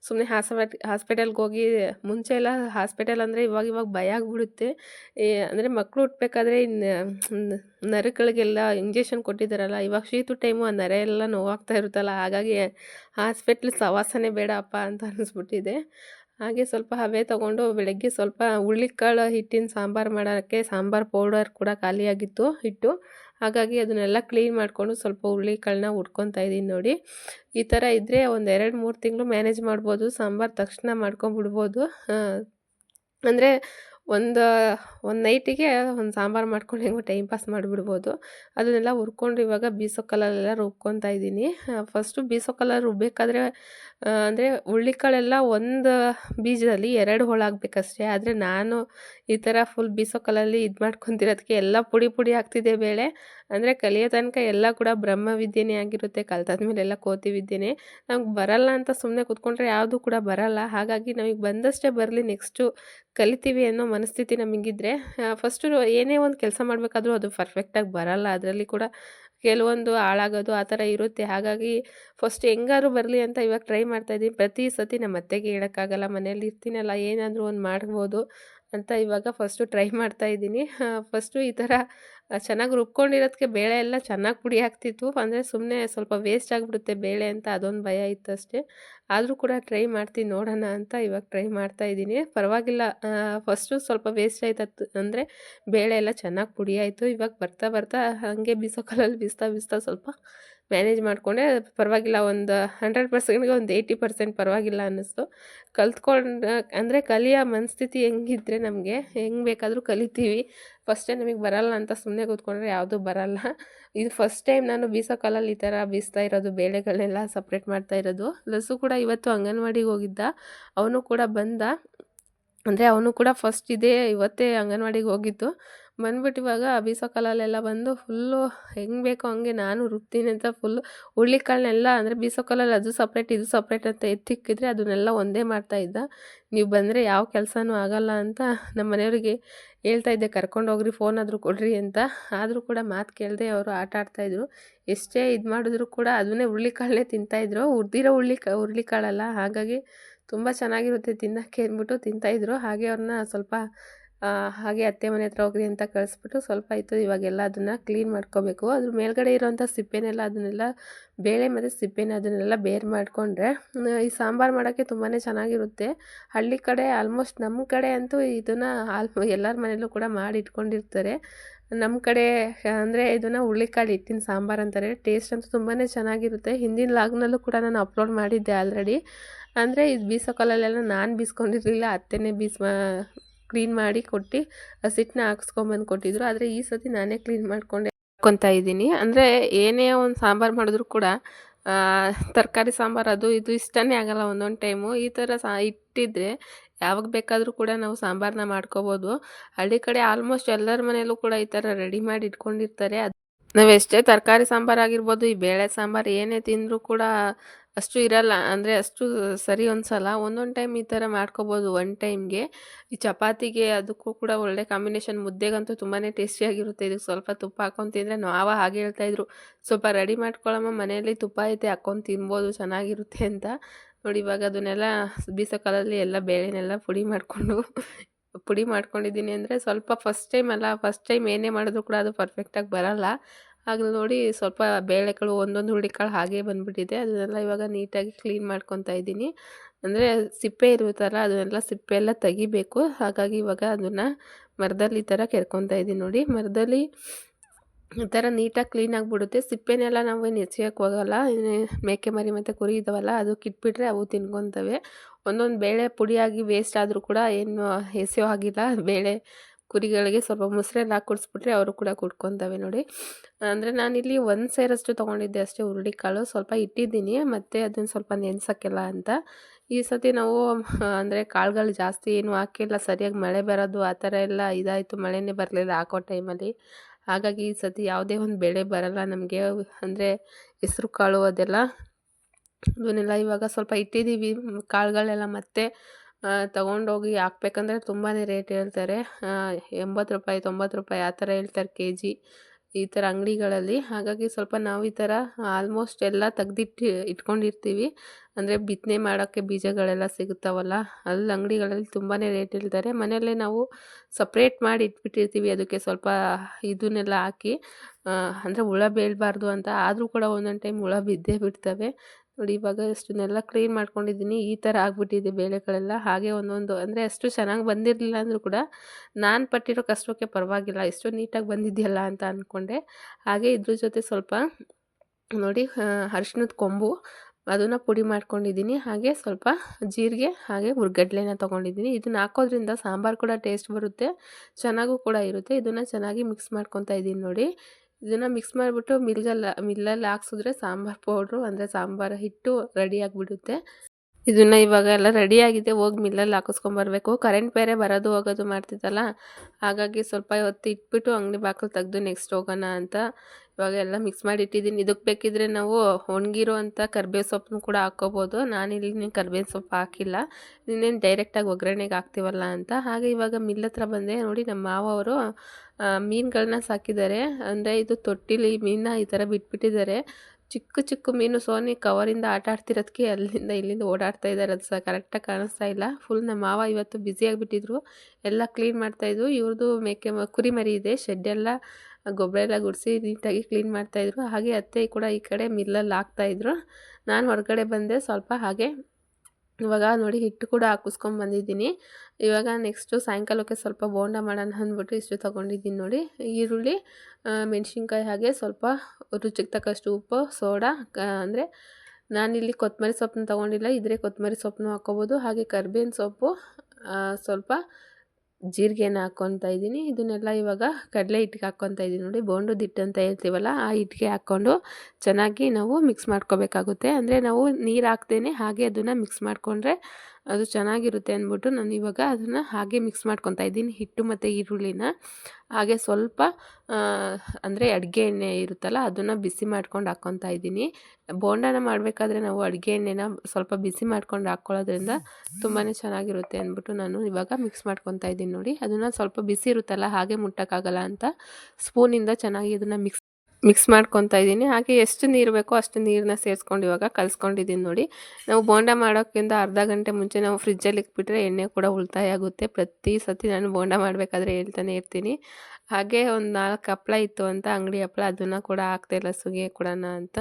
ಸುಮ್ಮನೆ ಹಾಸ್ಪೆಟ್ ಹಾಸ್ಪಿಟಲ್ಗೆ ಹೋಗಿ ಮುಂಚೆ ಎಲ್ಲ ಹಾಸ್ಪಿಟಲ್ ಅಂದರೆ ಇವಾಗ ಇವಾಗ ಭಯ ಆಗಿಬಿಡುತ್ತೆ. ಅಂದರೆ ಮಕ್ಕಳು ಹುಟ್ಟಬೇಕಾದ್ರೆ ಇನ್ನು ನರಗಳಿಗೆಲ್ಲ ಇಂಜೆಕ್ಷನ್ ಕೊಟ್ಟಿದ್ದಾರಲ್ಲ, ಇವಾಗ ಶೀತು ಟೈಮು ಆ ನರ ಎಲ್ಲ ನೋವಾಗ್ತಾ ಇರುತ್ತಲ್ಲ, ಹಾಗಾಗಿ ಹಾಸ್ಪಿಟ್ಲ್ ಸವಾಸನೆ ಬೇಡಪ್ಪ ಅಂತ ಅನ್ನಿಸ್ಬಿಟ್ಟಿದೆ ಹಾಗೆ ಸ್ವಲ್ಪ ಹಬೆ ತಗೊಂಡು ಬೆಳಗ್ಗೆ ಸ್ವಲ್ಪ ಹುಳ್ಳಿಕಾಳು ಹಿಟ್ಟಿನ ಸಾಂಬಾರು ಮಾಡೋಕ್ಕೆ ಸಾಂಬಾರು ಪೌಡರ್ ಕೂಡ ಖಾಲಿಯಾಗಿತ್ತು, ಹಿಟ್ಟು. ಹಾಗಾಗಿ ಅದನ್ನೆಲ್ಲ ಕ್ಲೀನ್ ಮಾಡಿಕೊಂಡು ಸ್ವಲ್ಪ ಹುಳ್ಳಿಕಾಳನ್ನ ಉಟ್ಕೊತಾ ಇದ್ದೀನಿ ನೋಡಿ. ಈ ಥರ ಇದ್ದರೆ ಒಂದು ಎರಡು ಮೂರು ತಿಂಗಳು ಮ್ಯಾನೇಜ್ ಮಾಡ್ಬೋದು, ಸಾಂಬಾರು ತಕ್ಷಣ ಮಾಡ್ಕೊಂಬಿಡ್ಬೋದು. ಅಂದರೆ ಒಂದು ಒಂದು ನೈಟಿಗೆ ಒಂದು ಸಾಂಬಾರು ಮಾಡ್ಕೊಂಡು ಹೆಂಗೋ ಟೈಮ್ ಪಾಸ್ ಮಾಡಿಬಿಡ್ಬೋದು. ಅದನ್ನೆಲ್ಲ ಹುರ್ಕೊಂಡು ಇವಾಗ ಬೀಸೋ ಕಲ್ಲಲ್ಲೆಲ್ಲ ರುಬ್ಕೊತಾ ಇದ್ದೀನಿ. ಫಸ್ಟು ಬೀಸೋ ಕಲರ್ ರುಬ್ಬೇಕಾದ್ರೆ ಅಂದರೆ ಹುಳ್ಳಿಕಾಳೆಲ್ಲ ಒಂದು ಬೀಜದಲ್ಲಿ ಎರಡು ಹೋಳಾಗಬೇಕಷ್ಟೇ ಆದರೆ ನಾನು ಈ ಥರ ಫುಲ್ ಬೀಸೋ ಕಲಲ್ಲಿ ಇದು ಮಾಡ್ಕೊತಿರೋದಕ್ಕೆ ಎಲ್ಲ ಪುಡಿ ಪುಡಿ ಆಗ್ತಿದೆ ಬೇಳೆ. ಅಂದರೆ ಕಲಿಯೋ ತನಕ ಎಲ್ಲ ಕೂಡ ಬ್ರಹ್ಮ ವಿದ್ಯೆನೇ ಆಗಿರುತ್ತೆ. ಕಲ್ತಾದ ಮೇಲೆ ಎಲ್ಲ ಕೋತಿ ವಿದ್ಯೆನೇ. ನಮ್ಗೆ ಬರಲ್ಲ ಅಂತ ಸುಮ್ಮನೆ ಕೂತ್ಕೊಂಡ್ರೆ ಯಾವುದು ಕೂಡ ಬರಲ್ಲ. ಹಾಗಾಗಿ ನಮಗೆ ಬಂದಷ್ಟೇ ಬರಲಿ ನೆಕ್ಸ್ಟು ಕಲಿತೀವಿ ಅನ್ನೋ ಮನಸ್ಥಿತಿ ನಮಗಿದ್ರೆ ಫಸ್ಟು ಏನೇ ಒಂದು ಕೆಲಸ ಮಾಡಬೇಕಾದ್ರೂ ಅದು ಪರ್ಫೆಕ್ಟಾಗಿ ಬರಲ್ಲ. ಅದರಲ್ಲಿ ಕೂಡ ಕೆಲವೊಂದು ಹಾಳಾಗೋದು ಆ ಥರ ಇರುತ್ತೆ. ಹಾಗಾಗಿ ಫಸ್ಟ್ ಹೆಂಗಾದ್ರು ಬರಲಿ ಅಂತ ಇವಾಗ ಟ್ರೈ ಮಾಡ್ತಾಯಿದ್ದೀನಿ ಪ್ರತಿ ಸತಿ ನಮ್ಮ ಅತ್ತೆಗೆ ಹೇಳೋಕ್ಕಾಗಲ್ಲ, ಮನೇಲಿ ಇರ್ತೀನಲ್ಲ, ಏನಾದರೂ ಒಂದು ಮಾಡ್ಬೋದು ಅಂತ ಇವಾಗ ಫಸ್ಟು ಟ್ರೈ ಮಾಡ್ತಾ ಇದ್ದೀನಿ. ಫಸ್ಟು ಈ ಥರ ಚೆನ್ನಾಗಿ ರುಬ್ಕೊಂಡಿರೋದಕ್ಕೆ ಬೇಳೆ ಎಲ್ಲ ಚೆನ್ನಾಗಿ ಪುಡಿ ಆಗ್ತಿತ್ತು. ಅಂದರೆ ಸುಮ್ಮನೆ ಸ್ವಲ್ಪ ವೇಸ್ಟ್ ಆಗಿಬಿಡುತ್ತೆ ಬೇಳೆ ಅಂತ ಅದೊಂದು ಭಯ ಇತ್ತು ಅಷ್ಟೇ. ಆದರೂ ಕೂಡ ಟ್ರೈ ಮಾಡ್ತೀನಿ ನೋಡೋಣ ಅಂತ ಇವಾಗ ಟ್ರೈ ಮಾಡ್ತಾ ಇದ್ದೀನಿ. ಪರವಾಗಿಲ್ಲ ಫಸ್ಟು ಸ್ವಲ್ಪ ವೇಸ್ಟ್ ಆಯ್ತತ್ತು ಅಂದರೆ ಬೇಳೆ ಎಲ್ಲ ಚೆನ್ನಾಗಿ ಪುಡಿ ಆಯಿತು. ಇವಾಗ ಬರ್ತಾ ಬರ್ತಾ ಹಾಗೆ ಬಿಸೋ ಕಾಲಲ್ಲಿ ಬಿಸ್ತಾ ಬಿಸ್ತಾ ಸ್ವಲ್ಪ ಮ್ಯಾನೇಜ್ ಮಾಡಿಕೊಂಡೆ. ಪರವಾಗಿಲ್ಲ ಒಂದು ಹಂಡ್ರೆಡ್ ಪರ್ಸೆಂಟ್ಗೆ ಒಂದು ಏಯ್ಟಿ ಪರ್ಸೆಂಟ್ ಪರವಾಗಿಲ್ಲ ಅನ್ನಿಸ್ತು. ಕಲ್ತ್ಕೊಂಡು, ಅಂದರೆ ಕಲಿಯೋ ಮನಸ್ಥಿತಿ ಹೆಂಗಿದ್ರೆ ನಮಗೆ, ಹೆಂಗೆ ಬೇಕಾದರೂ ಕಲಿತೀವಿ. ಫಸ್ಟೇ ನಮಗೆ ಬರಲ್ಲ ಅಂತ ಸುಮ್ಮನೆ ಕೂತ್ಕೊಂಡ್ರೆ ಯಾವುದೂ ಬರಲ್ಲ. ಇದು ಫಸ್ಟ್ ಟೈಮ್ ನಾನು ಬೀಸೋ ಕಾಲಲ್ಲಿ ಈ ಥರ ಬೀಸ್ತಾ ಇರೋದು ಬೇಳೆಗಳನ್ನೆಲ್ಲ ಸಪ್ರೇಟ್ ಮಾಡ್ತಾ ಇರೋದು. ಲಸು ಕೂಡ ಇವತ್ತು ಅಂಗನವಾಡಿಗೆ ಹೋಗಿದ್ದ. ಅವನು ಕೂಡ ಬಂದ. ಅಂದರೆ ಅವನು ಕೂಡ ಫಸ್ಟ್ ಇದೇ ಇವತ್ತೇ ಅಂಗನವಾಡಿಗೆ ಹೋಗಿದ್ದು. ಬಂದ್ಬಿಟ್ಟು ಇವಾಗ ಬೀಸೋ ಕಲ್ಲಲ್ಲೆಲ್ಲ ಬಂದು ಫುಲ್ಲು ಹೆಂಗೆ ಬೇಕೋ ಹಂಗೆ ನಾನು ರುಬ್ತೀನಿ ಅಂತ ಫುಲ್ಲು ಹುಳ್ಳಿಕಾಳನ್ನೆಲ್ಲ ಅಂದರೆ ಬೀಸೋ ಕಲ್ಲಲ್ಲಿ ಅದು ಸಪ್ರೇಟ್ ಇದು ಸಪ್ರೇಟ್ ಅಂತ ಎತ್ತಿಕ್ಕಿದ್ರೆ ಅದನ್ನೆಲ್ಲ ಒಂದೇ ಮಾಡ್ತಾಯಿದ್ದ ನೀವು ಬಂದರೆ ಯಾವ ಕೆಲಸನೂ ಆಗಲ್ಲ ಅಂತ ನಮ್ಮ ಮನೆಯವ್ರಿಗೆ ಹೇಳ್ತಾ ಇದ್ದೆ, ಕರ್ಕೊಂಡು ಹೋಗ್ರಿ ಫೋನ್ ಆದರೂ ಕೊಡ್ರಿ ಅಂತ. ಆದರೂ ಕೂಡ ಮಾತು ಕೇಳದೆ ಅವರು ಆಟ ಆಡ್ತಾಯಿದ್ರು ಎಷ್ಟೇ ಇದು ಮಾಡಿದ್ರು ಕೂಡ ಅದನ್ನೇ ಹುಳ್ಳಿಕಾಳನ್ನೇ ತಿಂತಾಯಿದ್ರು ಹುರಿದಿರೋ ಹುಳ್ಳಿ ಹುರುಳಿಕಾಳಲ್ಲ. ಹಾಗಾಗಿ ತುಂಬ ಚೆನ್ನಾಗಿರುತ್ತೆ ತಿನ್ನೋಕ್ಕೆ ಅಂದ್ಬಿಟ್ಟು ತಿಂತಾಯಿದ್ರು ಹಾಗೆ ಅವ್ರನ್ನ ಸ್ವಲ್ಪ ಹಾಗೆ ಅತ್ತೆ ಮನೆ ಹತ್ರ ಹೋಗ್ರಿ ಅಂತ ಕಳಿಸ್ಬಿಟ್ಟು ಸ್ವಲ್ಪ ಆಯಿತು, ಇವಾಗೆಲ್ಲ ಅದನ್ನು ಕ್ಲೀನ್ ಮಾಡ್ಕೋಬೇಕು. ಅದ್ರ ಮೇಲ್ಗಡೆ ಇರೋವಂಥ ಸಿಪ್ಪೆನೆಲ್ಲ ಅದನ್ನೆಲ್ಲ ಬೇಳೆ ಮತ್ತು ಸಿಪ್ಪೆನ ಅದನ್ನೆಲ್ಲ ಬೇರ್ ಮಾಡಿಕೊಂಡ್ರೆ ಈ ಸಾಂಬಾರು ಮಾಡೋಕ್ಕೆ ತುಂಬಾ ಚೆನ್ನಾಗಿರುತ್ತೆ. ಹಳ್ಳಿ ಕಡೆ ಆಲ್ಮೋಸ್ಟ್ ನಮ್ಮ ಕಡೆ ಅಂತೂ ಇದನ್ನು ಆಲ್, ಎಲ್ಲರ ಮನೆಯಲ್ಲೂ ಕೂಡ ಮಾಡಿ ಇಟ್ಕೊಂಡಿರ್ತಾರೆ. ನಮ್ಮ ಕಡೆ, ಅಂದರೆ ಇದನ್ನು ಹುಳ್ಳಿಕಾಳು ಹಿಟ್ಟಿನ ಸಾಂಬಾರು ಅಂತಾರೆ. ಟೇಸ್ಟ್ ಅಂತೂ ತುಂಬಾ ಚೆನ್ನಾಗಿರುತ್ತೆ. ಹಿಂದಿನ ಲಾಗ್ನಲ್ಲೂ ಕೂಡ ನಾನು ಅಪ್ಲೋಡ್ ಮಾಡಿದ್ದೆ ಆಲ್ರೆಡಿ ಅಂದರೆ ಇದು ಬೀಸೋ ಕಾಲಲ್ಲೆಲ್ಲ ನಾನು ಬೀಸ್ಕೊಂಡಿರಲಿಲ್ಲ, ಅತ್ತೆನೇ ಬೀಸ್ ಕ್ಲೀನ್ ಮಾಡಿ ಕೊಟ್ಟು ಹಸಿಟ್ಟನ್ನ ಹಾಕ್ಸ್ಕೊಂಬಂದು ಕೊಟ್ಟಿದ್ರು. ಆದರೆ ಈ ಸತಿ ನಾನೇ ಕ್ಲೀನ್ ಮಾಡ್ಕೊಂಡೆ ಹಾಕ್ಕೊತಾ ಇದ್ದೀನಿ. ಅಂದರೆ ಏನೇ ಒಂದು ಸಾಂಬಾರು ಮಾಡಿದ್ರು ಕೂಡ ತರಕಾರಿ ಸಾಂಬಾರು ಅದು ಇದು ಇಷ್ಟನೇ ಆಗಲ್ಲ ಒಂದೊಂದು ಟೈಮು ಈ ಥರ ಸಾ, ಇಟ್ಟಿದ್ರೆ ಯಾವಾಗ ಬೇಕಾದರೂ ಕೂಡ ನಾವು ಸಾಂಬಾರನ್ನ ಮಾಡ್ಕೋಬೋದು. ಹಳ್ಳಿ ಕಡೆ ಆಲ್ಮೋಸ್ಟ್ ಎಲ್ಲರ ಮನೆಯಲ್ಲೂ ಕೂಡ ಈ ಥರ ರೆಡಿ ಮಾಡಿ ಇಟ್ಕೊಂಡಿರ್ತಾರೆ. ಅದು ನಾವು ಎಷ್ಟೇ ತರಕಾರಿ ಸಾಂಬಾರು ಆಗಿರ್ಬೋದು, ಈ ಬೇಳೆ ಸಾಂಬಾರು ಏನೇ ತಿಂದರೂ ಕೂಡ ಅಷ್ಟು ಇರಲ್ಲ. ಅಂದರೆ ಅಷ್ಟು ಸರಿ ಒಂದ್ಸಲ ಒಂದೊಂದು ಟೈಮ್ ಈ ಥರ ಮಾಡ್ಕೋಬೋದು ಒನ್ ಟೈಮ್ಗೆ. ಈ ಚಪಾತಿಗೆ ಅದಕ್ಕೂ ಕೂಡ ಒಳ್ಳೆ ಕಾಂಬಿನೇಷನ್ ಮುದ್ದೆಗಂತೂ ತುಂಬಾ ಟೇಸ್ಟಿಯಾಗಿರುತ್ತೆ. ಇದಕ್ಕೆ ಸ್ವಲ್ಪ ತುಪ್ಪ ಹಾಕೊಂಡು ತಿಂದರೆ ನಾವು ಹಾಗೆ ಹೇಳ್ತಾಯಿದ್ರು ಸ್ವಲ್ಪ ರೆಡಿ ಮಾಡ್ಕೊಳ್ಳಮ್ಮ, ಮನೆಯಲ್ಲಿ ತುಪ್ಪ ಐತೆ ಹಾಕೊಂಡು ತಿನ್ಬೋದು, ಚೆನ್ನಾಗಿರುತ್ತೆ ಅಂತ. ನೋಡಿ ಇವಾಗ ಅದನ್ನೆಲ್ಲ ಬೀಸೋ ಕಾಲದಲ್ಲಿ ಎಲ್ಲ ಬೇಳೆನೆಲ್ಲ ಪುಡಿ ಮಾಡಿಕೊಂಡು, ಪುಡಿ ಮಾಡ್ಕೊಂಡಿದ್ದೀನಿ ಅಂದರೆ ಸ್ವಲ್ಪ ಫಸ್ಟ್ ಟೈಮ್ ಅಲ್ಲ ಫಸ್ಟ್ ಟೈಮ್ ಏನೇ ಮಾಡಿದ್ರು ಕೂಡ ಅದು ಪರ್ಫೆಕ್ಟಾಗಿ ಬರಲ್ಲ. ಆಗ ನೋಡಿ ಸ್ವಲ್ಪ ಬೇಳೆಕಾಳು ಒಂದೊಂದು ಹುರುಳಿಕಾಳು ಹಾಗೇ ಬಂದುಬಿಟ್ಟಿದೆ. ಅದನ್ನೆಲ್ಲ ಇವಾಗ ನೀಟಾಗಿ ಕ್ಲೀನ್ ಮಾಡ್ಕೊತಾ ಇದ್ದೀನಿ. ಅಂದರೆ ಸಿಪ್ಪೆ ಇರುತ್ತಲ್ಲ, ಅದನ್ನೆಲ್ಲ ಸಿಪ್ಪೆ ಎಲ್ಲ ತೆಗಿಬೇಕು. ಹಾಗಾಗಿ ಇವಾಗ ಅದನ್ನು ಮರದಲ್ಲಿ ಈ ಥರ ಕೆರ್ಕೊತಾ ಇದ್ದೀನಿ ನೋಡಿ. ಮರದಲ್ಲಿ ಈ ಥರ ನೀಟಾಗಿ ಕ್ಲೀನ್ ಆಗಿಬಿಡುತ್ತೆ. ಸಿಪ್ಪೆನೆಲ್ಲ ನಾವು ಏನು ಎಸ್ಯೋಕ್ಕೆ ಹೋಗಲ್ಲ. ಮೇಕೆ ಮರಿ ಮತ್ತು ಕುರಿ ಇದಾವಲ್ಲ, ಅದು ಕಿಟ್ಬಿಟ್ರೆ ಅವು ತಿನ್ಕೊತವೆ. ಒಂದೊಂದು ಬೇಳೆ ಪುಡಿಯಾಗಿ ವೇಸ್ಟ್ ಆದರೂ ಕೂಡ ಏನು ಎಸೆಯೋ ಆಗಿಲ್ಲ ಬೇಳೆ ಕುರಿಗಳಿಗೆ ಸ್ವಲ್ಪ ಮೊಸರಲ್ಲಿ ಕುಡಿಸ್ಬಿಟ್ರೆ ಅವರು ಕೂಡ ಕುಡ್ಕೊತವೆ ನೋಡಿ. ಅಂದರೆ ನಾನಿಲ್ಲಿ ಒಂದು ಸೇರಷ್ಟು ತೊಗೊಂಡಿದ್ದೆ ಅಷ್ಟೇ ಹುರುಳಿಕಾಳು, ಸ್ವಲ್ಪ ಇಟ್ಟಿದ್ದೀನಿ ಮತ್ತು ಅದನ್ನು ಸ್ವಲ್ಪ ನೆನೆಸೋಕ್ಕೆಲ್ಲ ಅಂತ. ಈ ಸತಿ ನಾವು, ಅಂದರೆ ಕಾಳುಗಳು ಜಾಸ್ತಿ ಏನು ಹಾಕಿಲ್ಲ, ಸರಿಯಾಗಿ ಮಳೆ ಬರೋದು ಆ ಥರ ಎಲ್ಲ ಇದಾಯಿತು, ಮಳೆನೇ ಬರಲಿಲ್ಲ ಹಾಕೋ ಟೈಮಲ್ಲಿ. ಹಾಗಾಗಿ ಈ ಸತಿ ಯಾವುದೇ ಒಂದು ಬೆಳೆ ಬರಲ್ಲ ನಮಗೆ, ಅಂದರೆ ಹೆಸ್ರು ಕಾಳು ಅದೆಲ್ಲ. ಅದನ್ನೆಲ್ಲ ಇವಾಗ ಸ್ವಲ್ಪ ಇಟ್ಟಿದ್ದೀವಿ, ಕಾಳುಗಳೆಲ್ಲ ಮತ್ತೆ ತೊಗೊಂಡೋಗಿ ಹಾಕ್ಬೇಕಂದ್ರೆ ತುಂಬಾ ರೇಟ್ ಹೇಳ್ತಾರೆ. ಎಂಬತ್ತು ರೂಪಾಯಿ, ತೊಂಬತ್ತು ರೂಪಾಯಿ ಆ ಥರ ಹೇಳ್ತಾರೆ ಕೆ ಜಿ ಈ ಥರ ಅಂಗಡಿಗಳಲ್ಲಿ. ಹಾಗಾಗಿ ಸ್ವಲ್ಪ ನಾವು ಈ ಥರ ಆಲ್ಮೋಸ್ಟ್ ಎಲ್ಲ ತೆಗ್ದಿಟ್ಟು, ಇಟ್ಕೊಂಡಿರ್ತೀವಿ. ಅಂದರೆ ಬಿತ್ತನೆ ಮಾಡೋಕ್ಕೆ ಬೀಜಗಳೆಲ್ಲ ಸಿಗುತ್ತವಲ್ಲ, ಅಲ್ಲಿ ಅಂಗಡಿಗಳಲ್ಲಿ ತುಂಬಾ ರೇಟ್ ಹೇಳ್ತಾರೆ. ಮನೆಯಲ್ಲೇ ನಾವು ಸಪ್ರೇಟ್ ಮಾಡಿ ಇಟ್ಬಿಟ್ಟಿರ್ತೀವಿ ಅದಕ್ಕೆ ಸ್ವಲ್ಪ ಇದನ್ನೆಲ್ಲ ಹಾಕಿ. ಅಂದರೆ ಹುಳ ಬೀಳಬಾರ್ದು ಅಂತ. ಆದರೂ ಕೂಡ ಒಂದೊಂದು ಟೈಮ್ ಹುಳ ಬಿದ್ದೇ ಬಿಡ್ತವೆ. ನೋಡಿ, ಇವಾಗ ಇಷ್ಟನ್ನೆಲ್ಲ ಕ್ಲೀನ್ ಮಾಡ್ಕೊಂಡಿದ್ದೀನಿ. ಈ ಥರ ಆಗಿಬಿಟ್ಟಿದೆ ಬೇಳೆಗಳೆಲ್ಲ. ಹಾಗೆ ಒಂದೊಂದು, ಅಂದರೆ ಅಷ್ಟು ಚೆನ್ನಾಗಿ ಬಂದಿರಲಿಲ್ಲ ಅಂದರೂ ಕೂಡ ನಾನು ಪಟ್ಟಿರೋ ಕಷ್ಟಕ್ಕೆ ಪರವಾಗಿಲ್ಲ. ಎಷ್ಟು ನೀಟಾಗಿ ಬಂದಿದೆಯಲ್ಲ ಅಂತ ಅಂದ್ಕೊಂಡೆ ಹಾಗೆ ಇದ್ರ ಜೊತೆ ಸ್ವಲ್ಪ ನೋಡಿ ಅರಿಶಿನದ ಕೊಂಬು, ಅದನ್ನು ಪುಡಿ ಮಾಡ್ಕೊಂಡಿದ್ದೀನಿ. ಹಾಗೆ ಸ್ವಲ್ಪ ಜೀರಿಗೆ, ಹಾಗೆ ಹುರ್ಗಡ್ಲೆನ ತೊಗೊಂಡಿದ್ದೀನಿ. ಇದನ್ನ ಹಾಕೋದ್ರಿಂದ ಸಾಂಬಾರು ಕೂಡ ಟೇಸ್ಟ್ ಬರುತ್ತೆ. ಚೆನ್ನಾಗೂ ಕೂಡ ಇರುತ್ತೆ. ಇದನ್ನು ಚೆನ್ನಾಗಿ ಮಿಕ್ಸ್ ಮಾಡ್ಕೊತಾ ಇದ್ದೀನಿ ನೋಡಿ. ಇದನ್ನು ಮಿಕ್ಸ್ ಮಾಡಿಬಿಟ್ಟು ಮಿಲ್ಗಲ್ಲ ಮಿಲ್ಲಲ್ಲಿ ಹಾಕ್ಸಿದ್ರೆ ಸಾಂಬಾರು ಪೌಡ್ರು ಅಂದರೆ ಸಾಂಬಾರು ಹಿಟ್ಟು ರೆಡಿ ಆಗಿಬಿಡುತ್ತೆ. ಇದನ್ನು ಇವಾಗ ಎಲ್ಲ ರೆಡಿಯಾಗಿದೆ ಹೋಗಿ ಮಿಲ್ಲಲ್ಲಿ ಹಾಕಿಸ್ಕೊಂಬರ್ಬೇಕು ಕರೆಂಟ್ ಬೇರೆ ಬರೋದು ಹೋಗೋದು ಮಾಡ್ತಿದ್ದಲ್ಲ, ಹಾಗಾಗಿ ಸ್ವಲ್ಪ ಹೊತ್ತು ಇಟ್ಬಿಟ್ಟು ಅಂಗಡಿ ಬಾಕಲು ತೆಗೆದು ನೆಕ್ಸ್ಟ್ ಹೋಗೋಣ ಅಂತ ಇವಾಗ ಎಲ್ಲ ಮಿಕ್ಸ್ ಮಾಡಿ ಇಟ್ಟಿದ್ದೀನಿ ಇದಕ್ಕೆ ಬೇಕಿದ್ರೆ ನಾವು ಒಣಗಿರೋ ಅಂಥ ಕರ್ಬೇವು ಸೊಪ್ಪನ್ನು ಕೂಡ ಹಾಕ್ಕೋಬೋದು. ನಾನಿಲ್ಲಿ ಕರ್ಬೇವಿನ ಸೊಪ್ಪು ಹಾಕಿಲ್ಲ. ಇನ್ನೇನು ಡೈರೆಕ್ಟಾಗಿ ಒಗ್ಗರಣೆಗೆ ಹಾಕ್ತೀವಲ್ಲ ಅಂತ. ಹಾಗೆ ಇವಾಗ ಮಿಲ್ ಹತ್ರ ಬಂದೆ. ನೋಡಿ ನಮ್ಮ ಮಾವ ಅವರು ಮೀನುಗಳನ್ನ ಸಾಕಿದ್ದಾರೆ. ಅಂದರೆ ಇದು ತೊಟ್ಟಿಲಿ ಮೀನನ್ನ ಈ ಥರ ಬಿಟ್ಬಿಟ್ಟಿದ್ದಾರೆ. ಚಿಕ್ಕ ಚಿಕ್ಕ ಮೀನು ಸೋನಿ ಕವರಿಂದ ಆಟ ಆಡ್ತಿರೋದಕ್ಕೆ ಅಲ್ಲಿಂದ ಇಲ್ಲಿಂದ ಓಡಾಡ್ತಾ ಇದ್ದಾರೆ. ಅದು ಸಹ ಕರೆಕ್ಟಾಗಿ ಕಾಣಿಸ್ತಾ ಇಲ್ಲ. ಫುಲ್ ನಮ್ಮ ಮಾವ ಇವತ್ತು ಬ್ಯುಸಿಯಾಗಿಬಿಟ್ಟಿದ್ರು ಎಲ್ಲ ಕ್ಲೀನ್ ಮಾಡ್ತಾಯಿದ್ರು ಇವ್ರದ್ದು ಮೇಕೆ ಕುರಿ ಮರಿ ಇದೆ. ಶೆಡ್ಡೆಲ್ಲ ಗೊಬ್ಬರ ಎಲ್ಲ ಗುಡಿಸಿ ನೀಟಾಗಿ ಕ್ಲೀನ್ ಮಾಡ್ತಾಯಿದ್ರು ಹಾಗೆ ಅತ್ತೆ ಕೂಡ ಈ ಕಡೆ ಮಿಲ್ಲಲ್ಲಿ ಹಾಕ್ತಾಯಿದ್ರು ನಾನು ಹೊರಗಡೆ ಬಂದೆ ಸ್ವಲ್ಪ ಹಾಗೆ. ಇವಾಗ ನೋಡಿ ಹಿಟ್ಟು ಕೂಡ ಹಾಕಿಸ್ಕೊಂಡು ಬಂದಿದ್ದೀನಿ. ಇವಾಗ ನೆಕ್ಸ್ಟು ಸಾಯಂಕಾಲಕ್ಕೆ ಸ್ವಲ್ಪ ಬೋಂಡ ಮಾಡೋಣ ಅಂದ್ಬಿಟ್ಟು ಇಷ್ಟು ತೊಗೊಂಡಿದ್ದೀನಿ ನೋಡಿ. ಈರುಳ್ಳಿ ಮೆಣಸಿನ್ಕಾಯಿ ಹಾಗೆ ಸ್ವಲ್ಪ ರುಚಿಗೆ ತಕ್ಕಷ್ಟು ಉಪ್ಪು, ಸೋಡಾ ಅಂದರೆ ನಾನಿಲ್ಲಿ ಕೊತ್ತಂಬರಿ ಸೊಪ್ಪನ್ನ ತೊಗೊಂಡಿಲ್ಲ. ಇದ್ರೆ ಕೊತ್ತಂಬರಿ ಸೊಪ್ಪನ್ನು ಹಾಕ್ಕೋಬೋದು. ಹಾಗೆ ಕರ್ಬೇವಿನ ಸೊಪ್ಪು ಸ್ವಲ್ಪ ಜೀರಿಗೆನ ಹಾಕ್ಕೊತಾ ಇದ್ದೀನಿ. ಇದನ್ನೆಲ್ಲ ಇವಾಗ ಕಡಲೆ ಹಿಟ್ಟಿಗೆ ಹಾಕ್ಕೊತಾ ಇದ್ದೀನಿ ನೋಡಿ. ಬೋಂಡದ ಹಿಟ್ಟು ಅಂತ ಹೇಳ್ತೀವಲ್ಲ, ಆ ಹಿಟ್ಟಿಗೆ ಹಾಕ್ಕೊಂಡು ಚೆನ್ನಾಗಿ ನಾವು ಮಿಕ್ಸ್ ಮಾಡ್ಕೋಬೇಕಾಗುತ್ತೆ. ಅಂದರೆ ನಾವು ನೀರು ಹಾಕ್ದೇ ಹಾಗೆ ಅದನ್ನು ಮಿಕ್ಸ್ ಮಾಡಿಕೊಂಡ್ರೆ ಅದು ಚೆನ್ನಾಗಿರುತ್ತೆ ಅಂದ್ಬಿಟ್ಟು ನಾನು ಇವಾಗ ಅದನ್ನು ಹಾಗೆ ಮಿಕ್ಸ್ ಮಾಡ್ಕೊತಾ ಇದ್ದೀನಿ. ಹಿಟ್ಟು ಮತ್ತು ಈರುಳ್ಳಿನ. ಹಾಗೆ ಸ್ವಲ್ಪ ಅಂದರೆ ಅಡುಗೆ ಎಣ್ಣೆ ಇರುತ್ತಲ್ಲ ಅದನ್ನು ಬಿಸಿ ಮಾಡ್ಕೊಂಡು ಹಾಕ್ಕೊತಾ ಇದ್ದೀನಿ. ಬೋಂಡನ ಮಾಡಬೇಕಾದ್ರೆ ನಾವು ಅಡುಗೆ ಎಣ್ಣೆನ ಸ್ವಲ್ಪ ಬಿಸಿ ಮಾಡ್ಕೊಂಡು ಹಾಕ್ಕೊಳ್ಳೋದ್ರಿಂದ ತುಂಬಾ ಚೆನ್ನಾಗಿರುತ್ತೆ ಅಂದ್ಬಿಟ್ಟು ನಾನು ಇವಾಗ ಮಿಕ್ಸ್ ಮಾಡ್ಕೊತಾ ಇದ್ದೀನಿ ನೋಡಿ. ಅದನ್ನು ಸ್ವಲ್ಪ ಬಿಸಿ ಇರುತ್ತಲ್ಲ ಹಾಗೆ ಮುಟ್ಟೋಕ್ಕಾಗಲ್ಲ ಅಂತ ಸ್ಪೂನಿಂದ ಚೆನ್ನಾಗಿ ಇದನ್ನು ಮಿಕ್ಸ್ ಮಿಕ್ಸ್ ಮಾಡ್ಕೊತಾ ಇದ್ದೀನಿ. ಹಾಗೆ ಎಷ್ಟು ನೀರು ಬೇಕೋ ಅಷ್ಟು ನೀರನ್ನ ಸೇರಿಸ್ಕೊಂಡು ಇವಾಗ ಕಲಿಸ್ಕೊಂಡಿದ್ದೀನಿ ನೋಡಿ. ನಾವು ಬೋಂಡ ಮಾಡೋಕ್ಕಿಂತ ಅರ್ಧ ಗಂಟೆ ಮುಂಚೆ ನಾವು ಫ್ರಿಜ್ಜಲ್ಲಿ ಇಟ್ಬಿಟ್ರೆ ಎಣ್ಣೆ ಕೂಡ ಉಳಿತಾಯ ಆಗುತ್ತೆ ಪ್ರತಿ ಸತಿ ನಾನು ಬೋಂಡ ಮಾಡಬೇಕಾದ್ರೆ ಹೇಳ್ತಾನೆ ಇರ್ತೀನಿ. ಹಾಗೆ ಒಂದು ನಾಲ್ಕು ಹಪ್ಪಳ ಇತ್ತು ಅಂತ ಅಂಗಡಿ ಹಪ್ಪಳ ಅದನ್ನು ಕೂಡ ಹಾಕ್ತಾಯಿಲ್ಲ ಸುಗೆ ಕೊಡೋಣ ಅಂತ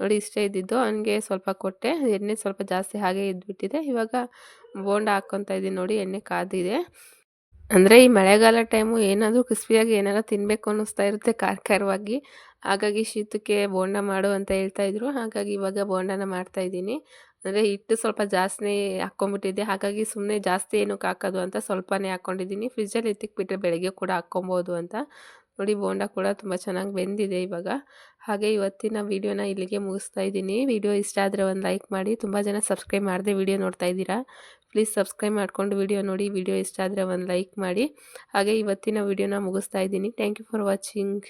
ನೋಡಿ ಇಷ್ಟೇ ಇದ್ದಿದ್ದು. ಅವನಿಗೆ ಸ್ವಲ್ಪ ಕೊಟ್ಟೆ. ಎಣ್ಣೆ ಸ್ವಲ್ಪ ಜಾಸ್ತಿ ಹಾಗೆ ಇದ್ಬಿಟ್ಟಿದೆ. ಇವಾಗ ಬೋಂಡ ಹಾಕ್ಕೊತಾ ಇದ್ದೀನಿ ನೋಡಿ, ಎಣ್ಣೆ ಕಾದಿದೆ. ಅಂದರೆ ಈ ಮಳೆಗಾಲ ಟೈಮು ಏನಾದರೂ ಕ್ರಿಸ್ಪಿಯಾಗಿ ಏನಾರು ತಿನ್ನಬೇಕು ಅನ್ನಿಸ್ತಾ ಇರುತ್ತೆ ಖಾರ ಖಾರವಾಗಿ ಹಾಗಾಗಿ ಶೀತಕ್ಕೆ ಬೋಂಡ ಮಾಡು ಅಂತ ಹೇಳ್ತಾ ಇದ್ರು. ಹಾಗಾಗಿ ಇವಾಗ ಬೋಂಡನ ಮಾಡ್ತಾಯಿದ್ದೀನಿ ಅಂದರೆ ಹಿಟ್ಟು ಸ್ವಲ್ಪ ಜಾಸ್ತಿ ಹಾಕ್ಕೊಂಬಿಟ್ಟಿದ್ದೆ ಹಾಗಾಗಿ ಸುಮ್ಮನೆ ಜಾಸ್ತಿ ಏನಕ್ಕೆ ಹಾಕೋದು ಅಂತ ಸ್ವಲ್ಪನೇ ಹಾಕ್ಕೊಂಡಿದ್ದೀನಿ. ಫ್ರಿಜ್ಜಲ್ಲಿ ಎತ್ತಿಕ್ಬಿಟ್ರೆ ಬೆಳಗ್ಗೆ ಕೂಡ ಹಾಕ್ಕೊಬೋದು ಅಂತ. ನೋಡಿ, ಬೋಂಡ ಕೂಡ ತುಂಬ ಚೆನ್ನಾಗಿ ಬೆಂದಿದೆ ಇವಾಗ. ಹಾಗೆ ಇವತ್ತಿನ ವೀಡಿಯೋನ ಇಲ್ಲಿಗೆ ಮುಗಿಸ್ತಾ ಇದ್ದೀನಿ. ವಿಡಿಯೋ ಇಷ್ಟ ಆದರೆ ಒಂದು ಲೈಕ್ ಮಾಡಿ. ತುಂಬ ಜನ ಸಬ್ಸ್ಕ್ರೈಬ್ ಮಾಡದೆ ವಿಡಿಯೋ ನೋಡ್ತಾ ಇದ್ದೀರಾ? ಪ್ಲೀಸ್ ಸಬ್ಸ್ಕ್ರೈಬ್ ಮಾಡ್ಕೊಂಡು ವಿಡಿಯೋ ನೋಡಿ. ವಿಡಿಯೋ ಇಷ್ಟ ಆದರೆ ಒಂದು ಲೈಕ್ ಮಾಡಿ. ಹಾಗೆ ಇವತ್ತಿನ ವಿಡಿಯೋನ ಮುಗಿಸ್ತಾ ಇದ್ದೀನಿ. Thank you for watching.